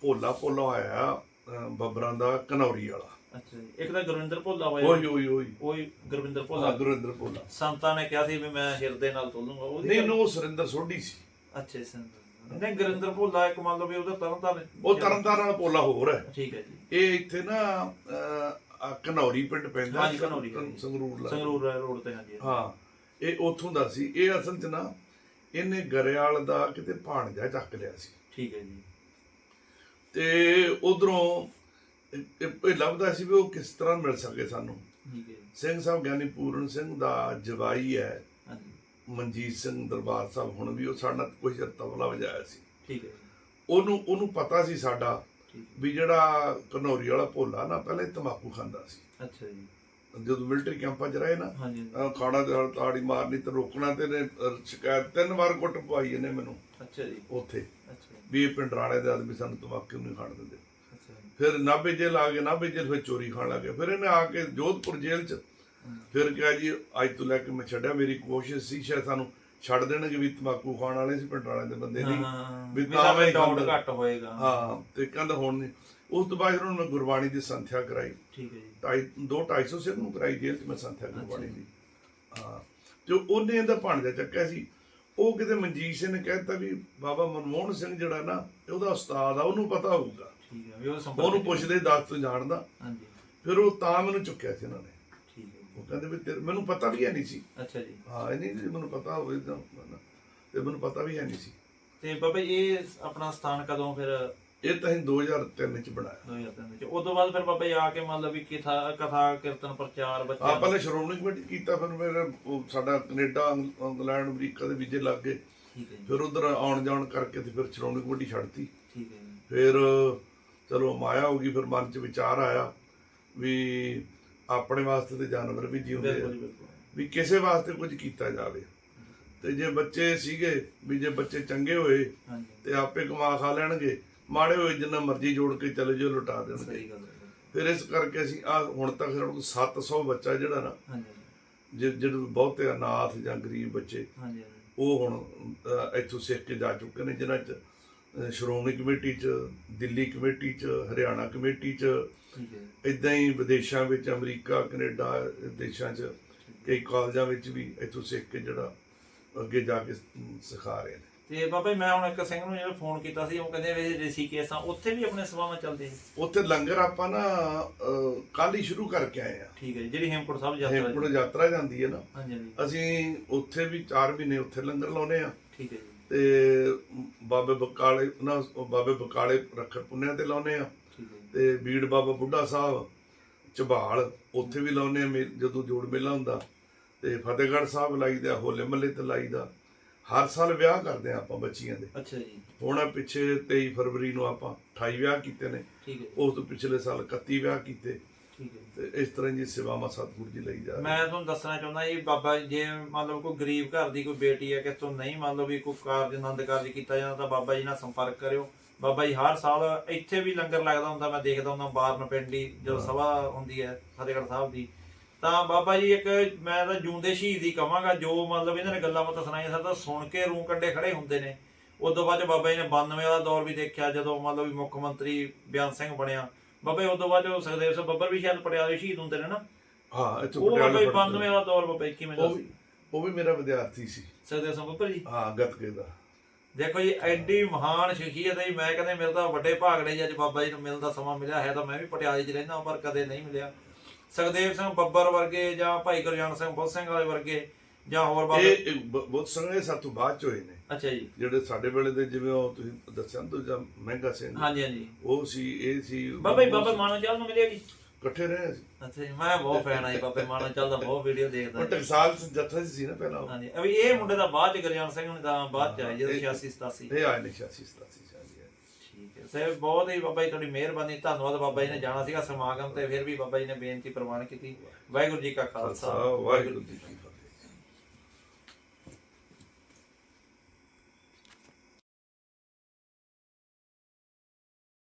[SPEAKER 2] ਭੋਲਾ ਭੋਲਾ ਆਇਆ ਬੱਬਰਾਂ ਦਾ ਕਨੌਰੀ ਵਾਲਾ।
[SPEAKER 1] ਅੱਛਾ ਜੀ। ਇੱਕ ਤਾਂ ਗੁਰਵਿੰਦਰ ਭੋਲਾ ਹੋਇਆ
[SPEAKER 2] ਓਏ ਓਏ ਓਏ।
[SPEAKER 1] ਉਹੀ ਗੁਰਵਿੰਦਰ ਭੋਲਾ।
[SPEAKER 2] ਗੁਰਿੰਦਰ ਭੋਲਾ।
[SPEAKER 1] ਸੰਤਾਂ ਨੇ ਕਿਹਾ ਸੀ ਵੀ ਮੈਂ ਹਿਰਦੇ ਨਾਲ ਤੋਲੂੰਗਾ। ਉਹਦੀ
[SPEAKER 2] ਨਹੀਂ ਉਹ ਸੁਰਿੰਦਰ ਸੋਢੀ ਸੀ।
[SPEAKER 1] ਅੱਛਾ ਸੰਤ ਨਹੀਂ ਗੁਰਵਿੰਦਰ ਭੋਲਾ ਇੱਕ ਮੰਨ ਲਓ ਵੀ ਉਹਦਾ ਤਰਨ ਤਾਰਨ
[SPEAKER 2] ਉਹ ਤਰਨਤਾਰਨ ਵਾਲਾ ਭੋਲਾ ਹੋਰ ਹੈ।
[SPEAKER 1] ਠੀਕ ਹੈ ਜੀ।
[SPEAKER 2] ਇਹ ਇੱਥੇ ਨਾ ਆਹ ਘਨੌਰੀ ਪਿੰਡ ਪੈਂਦਾ
[SPEAKER 1] ਹਾਂਜੀ, ਘਨੌਰੀ।
[SPEAKER 2] ਸੰਗਰੂਰ ਲਾ
[SPEAKER 1] ਸੰਗਰੂਰ ਰੋਡ ਤੇ ਹਾਂਜੀ
[SPEAKER 2] ਹਾਂ ਇਹ ਉੱਥੋਂ ਦਾ ਸੀ। ਇਹ ਅਸਲ 'ਚ ਨਾ ਇਹਨੇ ਗਰੇਵਾਲ ਦਾ ਕਿਤੇ ਭਾਣਜਾ ਚੱਕ ਲਿਆ ਸੀ।
[SPEAKER 1] ਠੀਕ ਹੈ ਜੀ।
[SPEAKER 2] ਤੇ ਉਧਰੋਂ ਇਹ ਲੱਭਦਾ ਸੀ ਵੀ ਉਹ ਕਿਸ ਤਰ੍ਹਾਂ ਮਿਲ ਸਕੇ ਸਾਨੂੰ।
[SPEAKER 1] ਠੀਕ ਹੈ ਜੀ।
[SPEAKER 2] ਸਿੰਘ ਸਾਹਿਬ ਗਿਆਨੀ ਪੂਰਨ ਸਿੰਘ ਦਾ ਜਵਾਈ ਹੈ।
[SPEAKER 1] ਹਾਂਜੀ।
[SPEAKER 2] ਮਨਜੀਤ ਸਿੰਘ ਦਰਬਾਰ ਸਾਹਿਬ ਹੁਣ ਵੀ ਉਹ ਸਾਡਾ ਚਿਰ ਤਬਲਾ ਵਜਾਇਆ ਸੀ।
[SPEAKER 1] ਠੀਕ ਹੈ ਜੀ।
[SPEAKER 2] ਉਹਨੂੰ ਉਹਨੂੰ ਪਤਾ ਸੀ ਸਾਡਾ। ਵੀ ਜਿਹੜਾ ਘਨੌਰੀ ਵਾਲਾ ਭੋਲਾ ਨਾ ਪਹਿਲੇ ਤਮਾਕੂ ਖਾਂਦਾ ਸੀ।
[SPEAKER 1] ਅੱਛਾ ਜੀ।
[SPEAKER 2] ਜਦੋਂ ਮਿਲਟਰੀ ਕੈਂਪਾਂ 'ਚ ਰਹੇ ਨਾ ਖਾਣਾ ਤੇ ਤਾੜੀ ਮਾਰਨੀ ਤੇ ਰੋਕਣਾ ਤੇ ਨੇ ਸ਼ਿਕਾਇਤ ਤਿੰਨ ਵਾਰ ਕੁੱਟ ਪਵਾਈ ਇਹਨੇ ਮੈਨੂੰ।
[SPEAKER 1] ਅੱਛਾ ਜੀ।
[SPEAKER 2] ਉੱਥੇ।
[SPEAKER 1] ਅੱਛਾ
[SPEAKER 2] ਵੀ ਇਹ ਪਿੰਡਰਾਣੇ ਦੇ ਆਦਮੀ ਸਾਨੂੰ ਤਮਾਕੂ ਨਹੀਂ ਖਾਣ ਦਿੰਦੇ। ਫਿਰ ਨਾਭੇ ਜੇਲ੍ਹ ਆ ਗਏ ਨਾਭੇ ਜੇਲ੍ਹ ਫਿਰ ਚੋਰੀ ਖਾਣ ਲੱਗੇ ਫਿਰ ਇਹਨੇ ਆ ਕੇ ਜੋਧਪੁਰ ਜੇਲ੍ਹ 'ਚ ਫਿਰ ਕਿਹਾ ਜੀ ਅੱਜ ਤੋਂ ਲੈ ਕੇ ਮੈਂ ਛੱਡਿਆ ਮੇਰੀ ਕੋਸ਼ਿਸ਼ ਸੀ ਸ਼ਾਇਦ ਸਾਨੂੰ ਛੱਡ ਦੇਣਗੇ ਵੀ ਤਮਾਕੂ ਖਾਣ ਵਾਲੇ ਸੀ ਪਿੰਡਰਾਣੇ ਦੇ ਬੰਦੇ ਨਹੀਂ ਵੀ
[SPEAKER 1] ਵੀ
[SPEAKER 2] ਤਾਂ ਮੈਂ
[SPEAKER 1] ਡਾਊਟ। ਘੱਟ ਹੋਏਗਾ।
[SPEAKER 2] ਹਾਂ ਤੇ ਕਹਿੰਦਾ ਹੁਣ ਨਹੀਂ। ਉਸ ਤੋਂ ਬਾਅਦ ਉਹਨੂੰ ਮੈਂ ਗੁਰਬਾਣੀ ਦੀ ਸੰਥਿਆ ਕਰਾਈ।
[SPEAKER 1] ਠੀਕ ਹੈ ਜੀ।
[SPEAKER 2] ਢਾਈ ਦੋ 250 ਸਿਰ ਨੂੰ ਕਰਾਈ ਜੇਲ੍ਹ 'ਚ ਮੈਂ ਸੰਥਿਆ ਗੁਰਬਾਣੀ ਦੀ। ਹਾਂ ਜੋ ਉਹਨੇ ਇਹਦਾ ਭਾਣਜਾ ਚੱਕਿਆ ਸੀ। ਉਹ ਕਿਤੇ ਮਨਜੀਤ ਸਿੰਘ ਨੇ ਕਹਿਤਾ ਵੀ ਬਾਬਾ ਮਨਮੋਹਨ ਸਿੰਘ ਜਿਹੜਾ ਨਾ ਉਹਦਾ ਉਸਤਾਦ ਆ ਉਹਨੂੰ ਪਤਾ ਹੋਊਗਾ।
[SPEAKER 1] ਠੀਕ ਹੈ ਵੀ ਉਹ ਸੰਪਰਕ
[SPEAKER 2] ਉਹਨੂੰ ਪੁੱਛਦੇ ਦੱਸ ਤੋਂ ਜਾਣਦਾ।
[SPEAKER 1] ਹਾਂਜੀ।
[SPEAKER 2] ਫਿਰ ਉਹ ਤਾਂ ਮੈਨੂੰ ਚੁੱਕਿਆ ਸੀ ਇਹਨਾਂ ਨੇ। ਉਹ ਕਹਿੰਦੇ ਵੀ ਤੇਰੇ- ਮੈਨੂੰ ਪਤਾ ਵੀ ਹੈ ਨਹੀਂ ਸੀ।
[SPEAKER 1] ਅੱਛਾ ਜੀ।
[SPEAKER 2] ਹਾਂ ਇਹ ਨਹੀਂ ਸੀ ਮੈਨੂੰ ਪਤਾ ਹੋਵੇ ਤਾਂ ਤੇ ਮੈਨੂੰ ਪਤਾ ਵੀ ਹੈ ਨਹੀਂ ਸੀ।
[SPEAKER 1] ਤੇ ਬਾਬਾ ਜੀ, ਇਹ ਆਪਣਾ ਸਥਾਨ ਕਦੋਂ ਫਿਰ
[SPEAKER 2] ਇਹ ਤਾਂ ਅਸੀਂ 2003 ਚ ਬਣਾਇਆ।
[SPEAKER 1] 2003 ਵਿੱਚ ਉਦੋਂ ਬਾਅਦ ਫਿਰ ਬਾਬਾ ਜੀ ਆ ਕੇ ਮਤਲਬ ਵੀ ਕਥਾ ਕਥਾ ਕੀਰਤਨ ਪ੍ਰਚਾਰ
[SPEAKER 2] ਆ
[SPEAKER 1] ਬੱਚਿਆਂ ਨੂੰ
[SPEAKER 2] ਪਹਿਲੇ ਸ਼੍ਰੋਮਣੀ ਕਮੇਟੀ ਕੀਤਾ ਫਿਰ ਮੇਰੇ ਉਹ ਸਾਡਾ ਕੈਨੇਡਾ ਇੰਗ- ਇੰਗਲੈਂਡ ਅਮਰੀਕਾ ਦੇ ਵੀਜ਼ੇ ਲੱਗ ਗਏ।
[SPEAKER 1] ਠੀਕ ਹੈ ਜੀ।
[SPEAKER 2] ਫਿਰ ਉਧਰ ਆਉਣ ਜਾਣ ਕਰਕੇ ਤੇ ਫਿਰ ਸ਼੍ਰੋਮਣੀ ਕਮੇਟੀ ਛੱਡਤੀ।
[SPEAKER 1] ਠੀਕ ਹੈ ਜੀ।
[SPEAKER 2] ਫਿਰ ਚਲੋ ਮਾਇਆ ਹੋ ਗਈ ਫਿਰ ਮਨ ਚ ਵਿਚਾਰ ਆਇਆ ਵੀ ਆਪਣੇ ਵਾਸਤੇ ਤੇ ਜਾਨਵਰ ਵੀ ਜਿਉਂਦੇ ਆ। ਵੀ ਕਿਸੇ ਵਾਸਤੇ ਕੁਝ ਕੀਤਾ ਜਾਵੇ। ਤੇ ਜੇ ਬੱਚੇ ਸੀਗੇ ਵੀ ਜੇ ਬੱਚੇ ਚੰਗੇ ਹੋਏ ਤੇ ਆਪੇ ਕਮਾ ਖਾ ਲੈਣਗੇ ਮਾੜੇ ਹੋਏ ਜਿੰਨਾ ਮਰਜ਼ੀ ਜੋੜ ਕੇ ਚਲੇ ਜਾਓ ਲੁਟਾ ਦੇਣਗੇ। ਫਿਰ ਇਸ ਕਰਕੇ ਅਸੀਂ ਆ ਹੁਣ ਤੱਕ ਸਾਡੇ ਕੋਲ 700 ਬੱਚਾ ਜਿਹੜਾ ਨਾ ਜਿਹੜੇ ਬਹੁਤੇ ਅਨਾਥ ਜਾਂ ਗਰੀਬ ਬੱਚੇ ਉਹ ਹੁਣ ਇੱਥੋਂ ਸਿੱਖ ਕੇ ਜਾ ਚੁੱਕੇ ਨੇ ਜਿਨ੍ਹਾਂ 'ਚ ਸ਼੍ਰੋਮਣੀ ਕਮੇਟੀ 'ਚ ਦਿੱਲੀ ਕਮੇਟੀ 'ਚ ਹਰਿਆਣਾ ਕਮੇਟੀ 'ਚ ਇਦਾਂ ਹੀ ਵਿਦੇਸ਼ਾਂ ਵਿੱਚ ਅਮਰੀਕਾ ਕੈਨੇਡਾ ਦੇਸ਼ਾਂ 'ਚ ਕਈ ਕਾਲਜਾਂ ਵਿੱਚ ਵੀ ਇੱਥੋਂ ਸਿੱਖ ਕੇ ਜਿਹੜਾ ਅੱਗੇ ਜਾ ਕੇ ਸਿਖਾ ਰਹੇ ਨੇ।
[SPEAKER 1] ਤੇ ਬਾਬਾ ਜੀ ਮੈਂ ਹੁਣ ਇੱਕ ਸਿੰਘ ਨੂੰ ਜਿਹੜਾ ਫੋਨ ਕੀਤਾ ਸੀ ਉਹ ਕਹਿੰਦੇ ਵੀ ਰਿਸ਼ੀਕੇਸ਼ ਆ ਉੱਥੇ ਵੀ ਆਪਣੇ ਸਭਾਵਾਂ ਚੱਲਦੇ ਆ
[SPEAKER 2] ਉੱਥੇ ਲੰਗਰ ਆਪਾਂ ਨਾ ਕੱਲ ਹੀ ਸ਼ੁਰੂ ਕਰਕੇ ਆਏ ਆ।
[SPEAKER 1] ਠੀਕ ਹੈ ਜੀ ਜਿਹੜੀ ਹੇਮਕੁੰਟ ਸਾਹਿਬ ਯਾਤਰਾ
[SPEAKER 2] ਹੇਮਕੁੰਟ ਯਾਤਰਾ ਜਾਂਦੀ ਹੈ ਨਾ।
[SPEAKER 1] ਹਾਂਜੀ ਹਾਂਜੀ।
[SPEAKER 2] ਅਸੀਂ ਉੱਥੇ ਵੀ 4 ਮਹੀਨੇ ਉੱਥੇ ਲੰਗਰ ਲਾਉਨੇ ਆ।
[SPEAKER 1] ਠੀਕ ਹੈ ਜੀ।
[SPEAKER 2] ਤੇ ਬਾਬੇ ਬਕਾਲੇ ਨਾ ਬਾਬੇ ਬਕਾਲੇ ਰੱਖੜ ਪੁੰਨਿਆ ਤੇ ਲਾਉਨੇ ਆ।
[SPEAKER 1] ਜੀ
[SPEAKER 2] ਤੇ ਬੀੜ ਬਾਬਾ ਬੁੱਢਾ ਸਾਹਿਬ ਝਬਾਲ ਉੱਥੇ ਵੀ ਲਾਉਨੇ ਆ ਜਦੋਂ ਜੋੜ ਮੇਲਾ ਹੁੰਦਾ। ਤੇ ਫਤਿਹਗੜ੍ਹ ਸਾਹਿਬ ਲਾਈਦਾ ਹੋਲੇ ਮੱਲੇ ਤੇ ਲਾਈਦਾ। ਹਰ ਸਾਲ ਵਿਆਹ ਕਰਦੇ ਆ ਆਪਾਂ ਬੱਚੀਆਂ ਦੇ।
[SPEAKER 1] ਅੱਛਾ ਜੀ।
[SPEAKER 2] ਹੁਣ ਪਿੱਛੇ 23 ਫਰਵਰੀ ਨੂੰ ਆਪਾਂ 28 ਵਿਆਹ ਕੀਤੇ ਨੇ।
[SPEAKER 1] ਠੀਕ ਹੈ ਜੀ,
[SPEAKER 2] ਉਸ ਤੋਂ ਪਿਛਲੇ ਸਾਲ 31 ਵਿਆਹ ਕੀਤੇ।
[SPEAKER 1] ਠੀਕ ਹੈ ਜੀ।
[SPEAKER 2] ਤੇ ਇਸ ਤਰ੍ਹਾਂ ਦੀ ਸੇਵਾਵਾਂ ਸਤਿਗੁਰੂ ਜੀ ਲਈ ਜਾ
[SPEAKER 1] ਮੈਂ ਤੁਹਾਨੂੰ ਦੱਸਣਾ ਚਾਹੁੰਦਾ ਜੀ ਬਾਬਾ ਜੇ ਮੰਨ ਲਓ ਕੋਈ ਗਰੀਬ ਘਰ ਦੀ ਕੋਈ ਬੇਟੀ ਹੈ ਕਿਸ ਤੋਂ ਨਹੀਂ ਮੰਨ ਲਓ ਵੀ ਕੋਈ ਕਾਰਜ ਆਨੰਦ ਕਾਰਜ ਕੀਤਾ ਜਾਂਦਾ ਤਾਂ ਬਾਬਾ ਜੀ ਨਾਲ ਸੰਪਰਕ ਕਰਿਓ। ਬਾਬਾ ਜੀ ਹਰ ਸਾਲ ਇੱਥੇ ਵੀ ਲੰਗਰ ਲੱਗਦਾ ਹੁੰਦਾ ਮੈਂ ਦੇਖਦਾ ਹੁੰਦਾ ਬਾਰਨ ਪਿੰਡੀ ਜਦੋਂ ਸਭਾ ਹੁੰਦੀ ਹੈ ਫਤਿਹਗੜ੍ਹ ਸਾਹਿਬ ਦੀ। ਤਾਂ ਬਾਬਾ ਜੀ ਇੱਕ ਮੈਂ ਤਾਂ ਜੂੰਦੇ ਸ਼ਹੀਦ ਹੀ ਕਵਾਂਗਾ ਜੋ ਮਤਲਬ ਇਹਨਾਂ ਨੇ ਗੱਲਾਂ ਬਾਤਾਂ ਸੁਣਾਈਆਂ ਸਰ ਤਾਂ ਸੁਣ ਕੇ ਰੂਹ ਕੰਡੇ ਖੜੇ ਹੁੰਦੇ ਨੇ। ਉਦੋਂ ਬਾਅਦ 'ਚ ਬਾਬਾ ਜੀ ਨੇ 92 ਵਾਲਾ ਦੌਰ ਵੀ ਦੇਖਿਆ ਜਦੋਂ ਮਤਲਬ ਵੀ ਮੁੱਖ ਮੰਤਰੀ ਬਿਆਨ ਸਿੰਘ ਬਣਿਆ। ਬਾਬਾ ਜੀ ਉਦੋਂ ਬਾਅਦ 'ਚ ਸੁਖਦੇਵ ਸਿੰਘ ਬੱਬਰ ਵੀ ਸ਼ਾਇਦ ਪਟਿਆਲੇ ਸ਼ਹੀਦ ਹੁੰਦੇ ਨੇ ਨਾ?
[SPEAKER 2] ਹਾਂ ਇੱਥੋਂ
[SPEAKER 1] ਉਹ
[SPEAKER 2] ਪਟਿਆਲੇ ਪੜ੍ਹਦੇ
[SPEAKER 1] 92 ਵਾਲਾ ਦੌਰ ਬਾਬਾ ਜੀ ਕਿਵੇਂ ਦਾ
[SPEAKER 2] ਉਹ ਉਹ ਵੀ ਮੇਰਾ ਵਿਦਿਆਰਥੀ ਸੀ।
[SPEAKER 1] ਸੁਖਦੇਵ ਸਿੰਘ ਬੱਬਰ ਜੀ?
[SPEAKER 2] ਹਾਂ ਗੱਤਕੇ ਦਾ।
[SPEAKER 1] ਦੇਖੋ ਜੀ ਐਡੀ ਮਹਾਨ ਸ਼ਖਸੀਅਤ ਹੈ ਮੈਂ ਕਹਿੰਦੇ ਮੇਰੇ ਤਾਂ ਵੱਡੇ ਭਾਗ ਨੇ ਜੀ ਅੱਜ ਬਾਬਾ ਜੀ ਨੂੰ ਮਿਲਣ ਦਾ ਸਮਾਂ ਮਿਲਿਆ ਹੈ ਤਾਂ ਮੈਂ ਵੀ ਪਟਿਆਲੇ 'ਚ ਰਹਿੰਦਾ ਪਰ ਕਦੇ ਨਹੀਂ ਮਿਲਿਆ। ਸੁਖਦੇਵ ਸਿੰਘ ਬੱਬਰ ਵਰਗੇ ਜਾਂ ਭਾਈ ਗੁਰਜਾਨ ਸਿੰਘ ਬੁੱਧ ਸਿੰਘ ਵਾਲੇ ਵਰਗੇ ਜਾਂ ਹੋਰ ਬਾਬੇ
[SPEAKER 2] ਇਹ ਬਹੁਤ ਸੰਗੇ ਸਾਤੋਂ ਬਾਅਦ ਚ ਹੋਏ ਨੇ।
[SPEAKER 1] ਅੱਛਾ ਜੀ।
[SPEAKER 2] ਜਿਹੜੇ ਸਾਡੇ ਵੇਲੇ ਦੇ ਜਿਵੇਂ ਉਹ ਤੁਸੀਂ ਦੱਸਿਆ ਨਾ ਦੂਜਾ ਮਹਿੰਗਾ ਸਿੰਘ।
[SPEAKER 1] ਹਾਂਜੀ ਹਾਂਜੀ।
[SPEAKER 2] ਉਹ ਸੀ ਇਹ ਸੀ
[SPEAKER 1] ਬਾਬਾ ਜੀ ਬਾਬਾ ਮਾਨੋ ਚਾਲ ਨੂੰ ਮਿਲਿਆ ਜੀ।
[SPEAKER 2] ਇਕੱਠੇ ਰਹੇ ਸੀ
[SPEAKER 1] ਅੱਛਾ ਜੀ ਮੈਂ ਬਹੁਤ ਫੈਨ ਆਈ ਬਾਬੇ ਮਾਨੋ ਚਾਲ ਦਾ ਬਹੁਤ ਵੀਡੀਓ ਦੇਖਦਾ
[SPEAKER 2] ਉਹ
[SPEAKER 1] ਜੀ।
[SPEAKER 2] ਟਕਸਾਲ ਜੱਥਾ ਸੀ ਨਾ ਪਹਿਲਾਂ ਉਹ।
[SPEAKER 1] ਹਾਂਜੀ ਅਭੀ ਇਹ ਮੁੰਡੇ ਦਾ ਬਾਅਦ ਚ ਗੁਰਜਾਨ ਸਿੰਘ ਨੇ ਤਾਂ ਬਾਅਦ ਚ ਆਏ ਜਦੋਂ
[SPEAKER 2] ਇਹ-
[SPEAKER 1] 86 87
[SPEAKER 2] ਇਹ ਆਏ ਨੇ 86 87 ਸਾਲ ਦੇ
[SPEAKER 1] ਠੀਕ ਹੈ। ਸਰ ਬਹੁਤ ਹੀ ਬਾਬਾ ਜੀ ਤੁਹਾਡੀ ਮਿਹਰਬਾਨੀ ਧੰਨਵਾਦ ਬਾਬਾ ਜੀ ਨੇ ਜਾਣਾ ਸੀਗਾ ਸਮਾਗਮ ਤੇ ਫਿਰ ਵੀ ਬਾਬਾ ਜੀ ਨੇ ਬੇਨਤੀ ਪ੍ਰਵਾਨ ਕੀਤੀ। ਵਾਹਿਗੁਰੂ ਜੀ ਕਾ ਖਾਲਸਾ।
[SPEAKER 2] ਖਾਲਸਾ ਵਾਹਿਗੁਰੂ ਜੀ ਕੀ ਫਤਿਹ।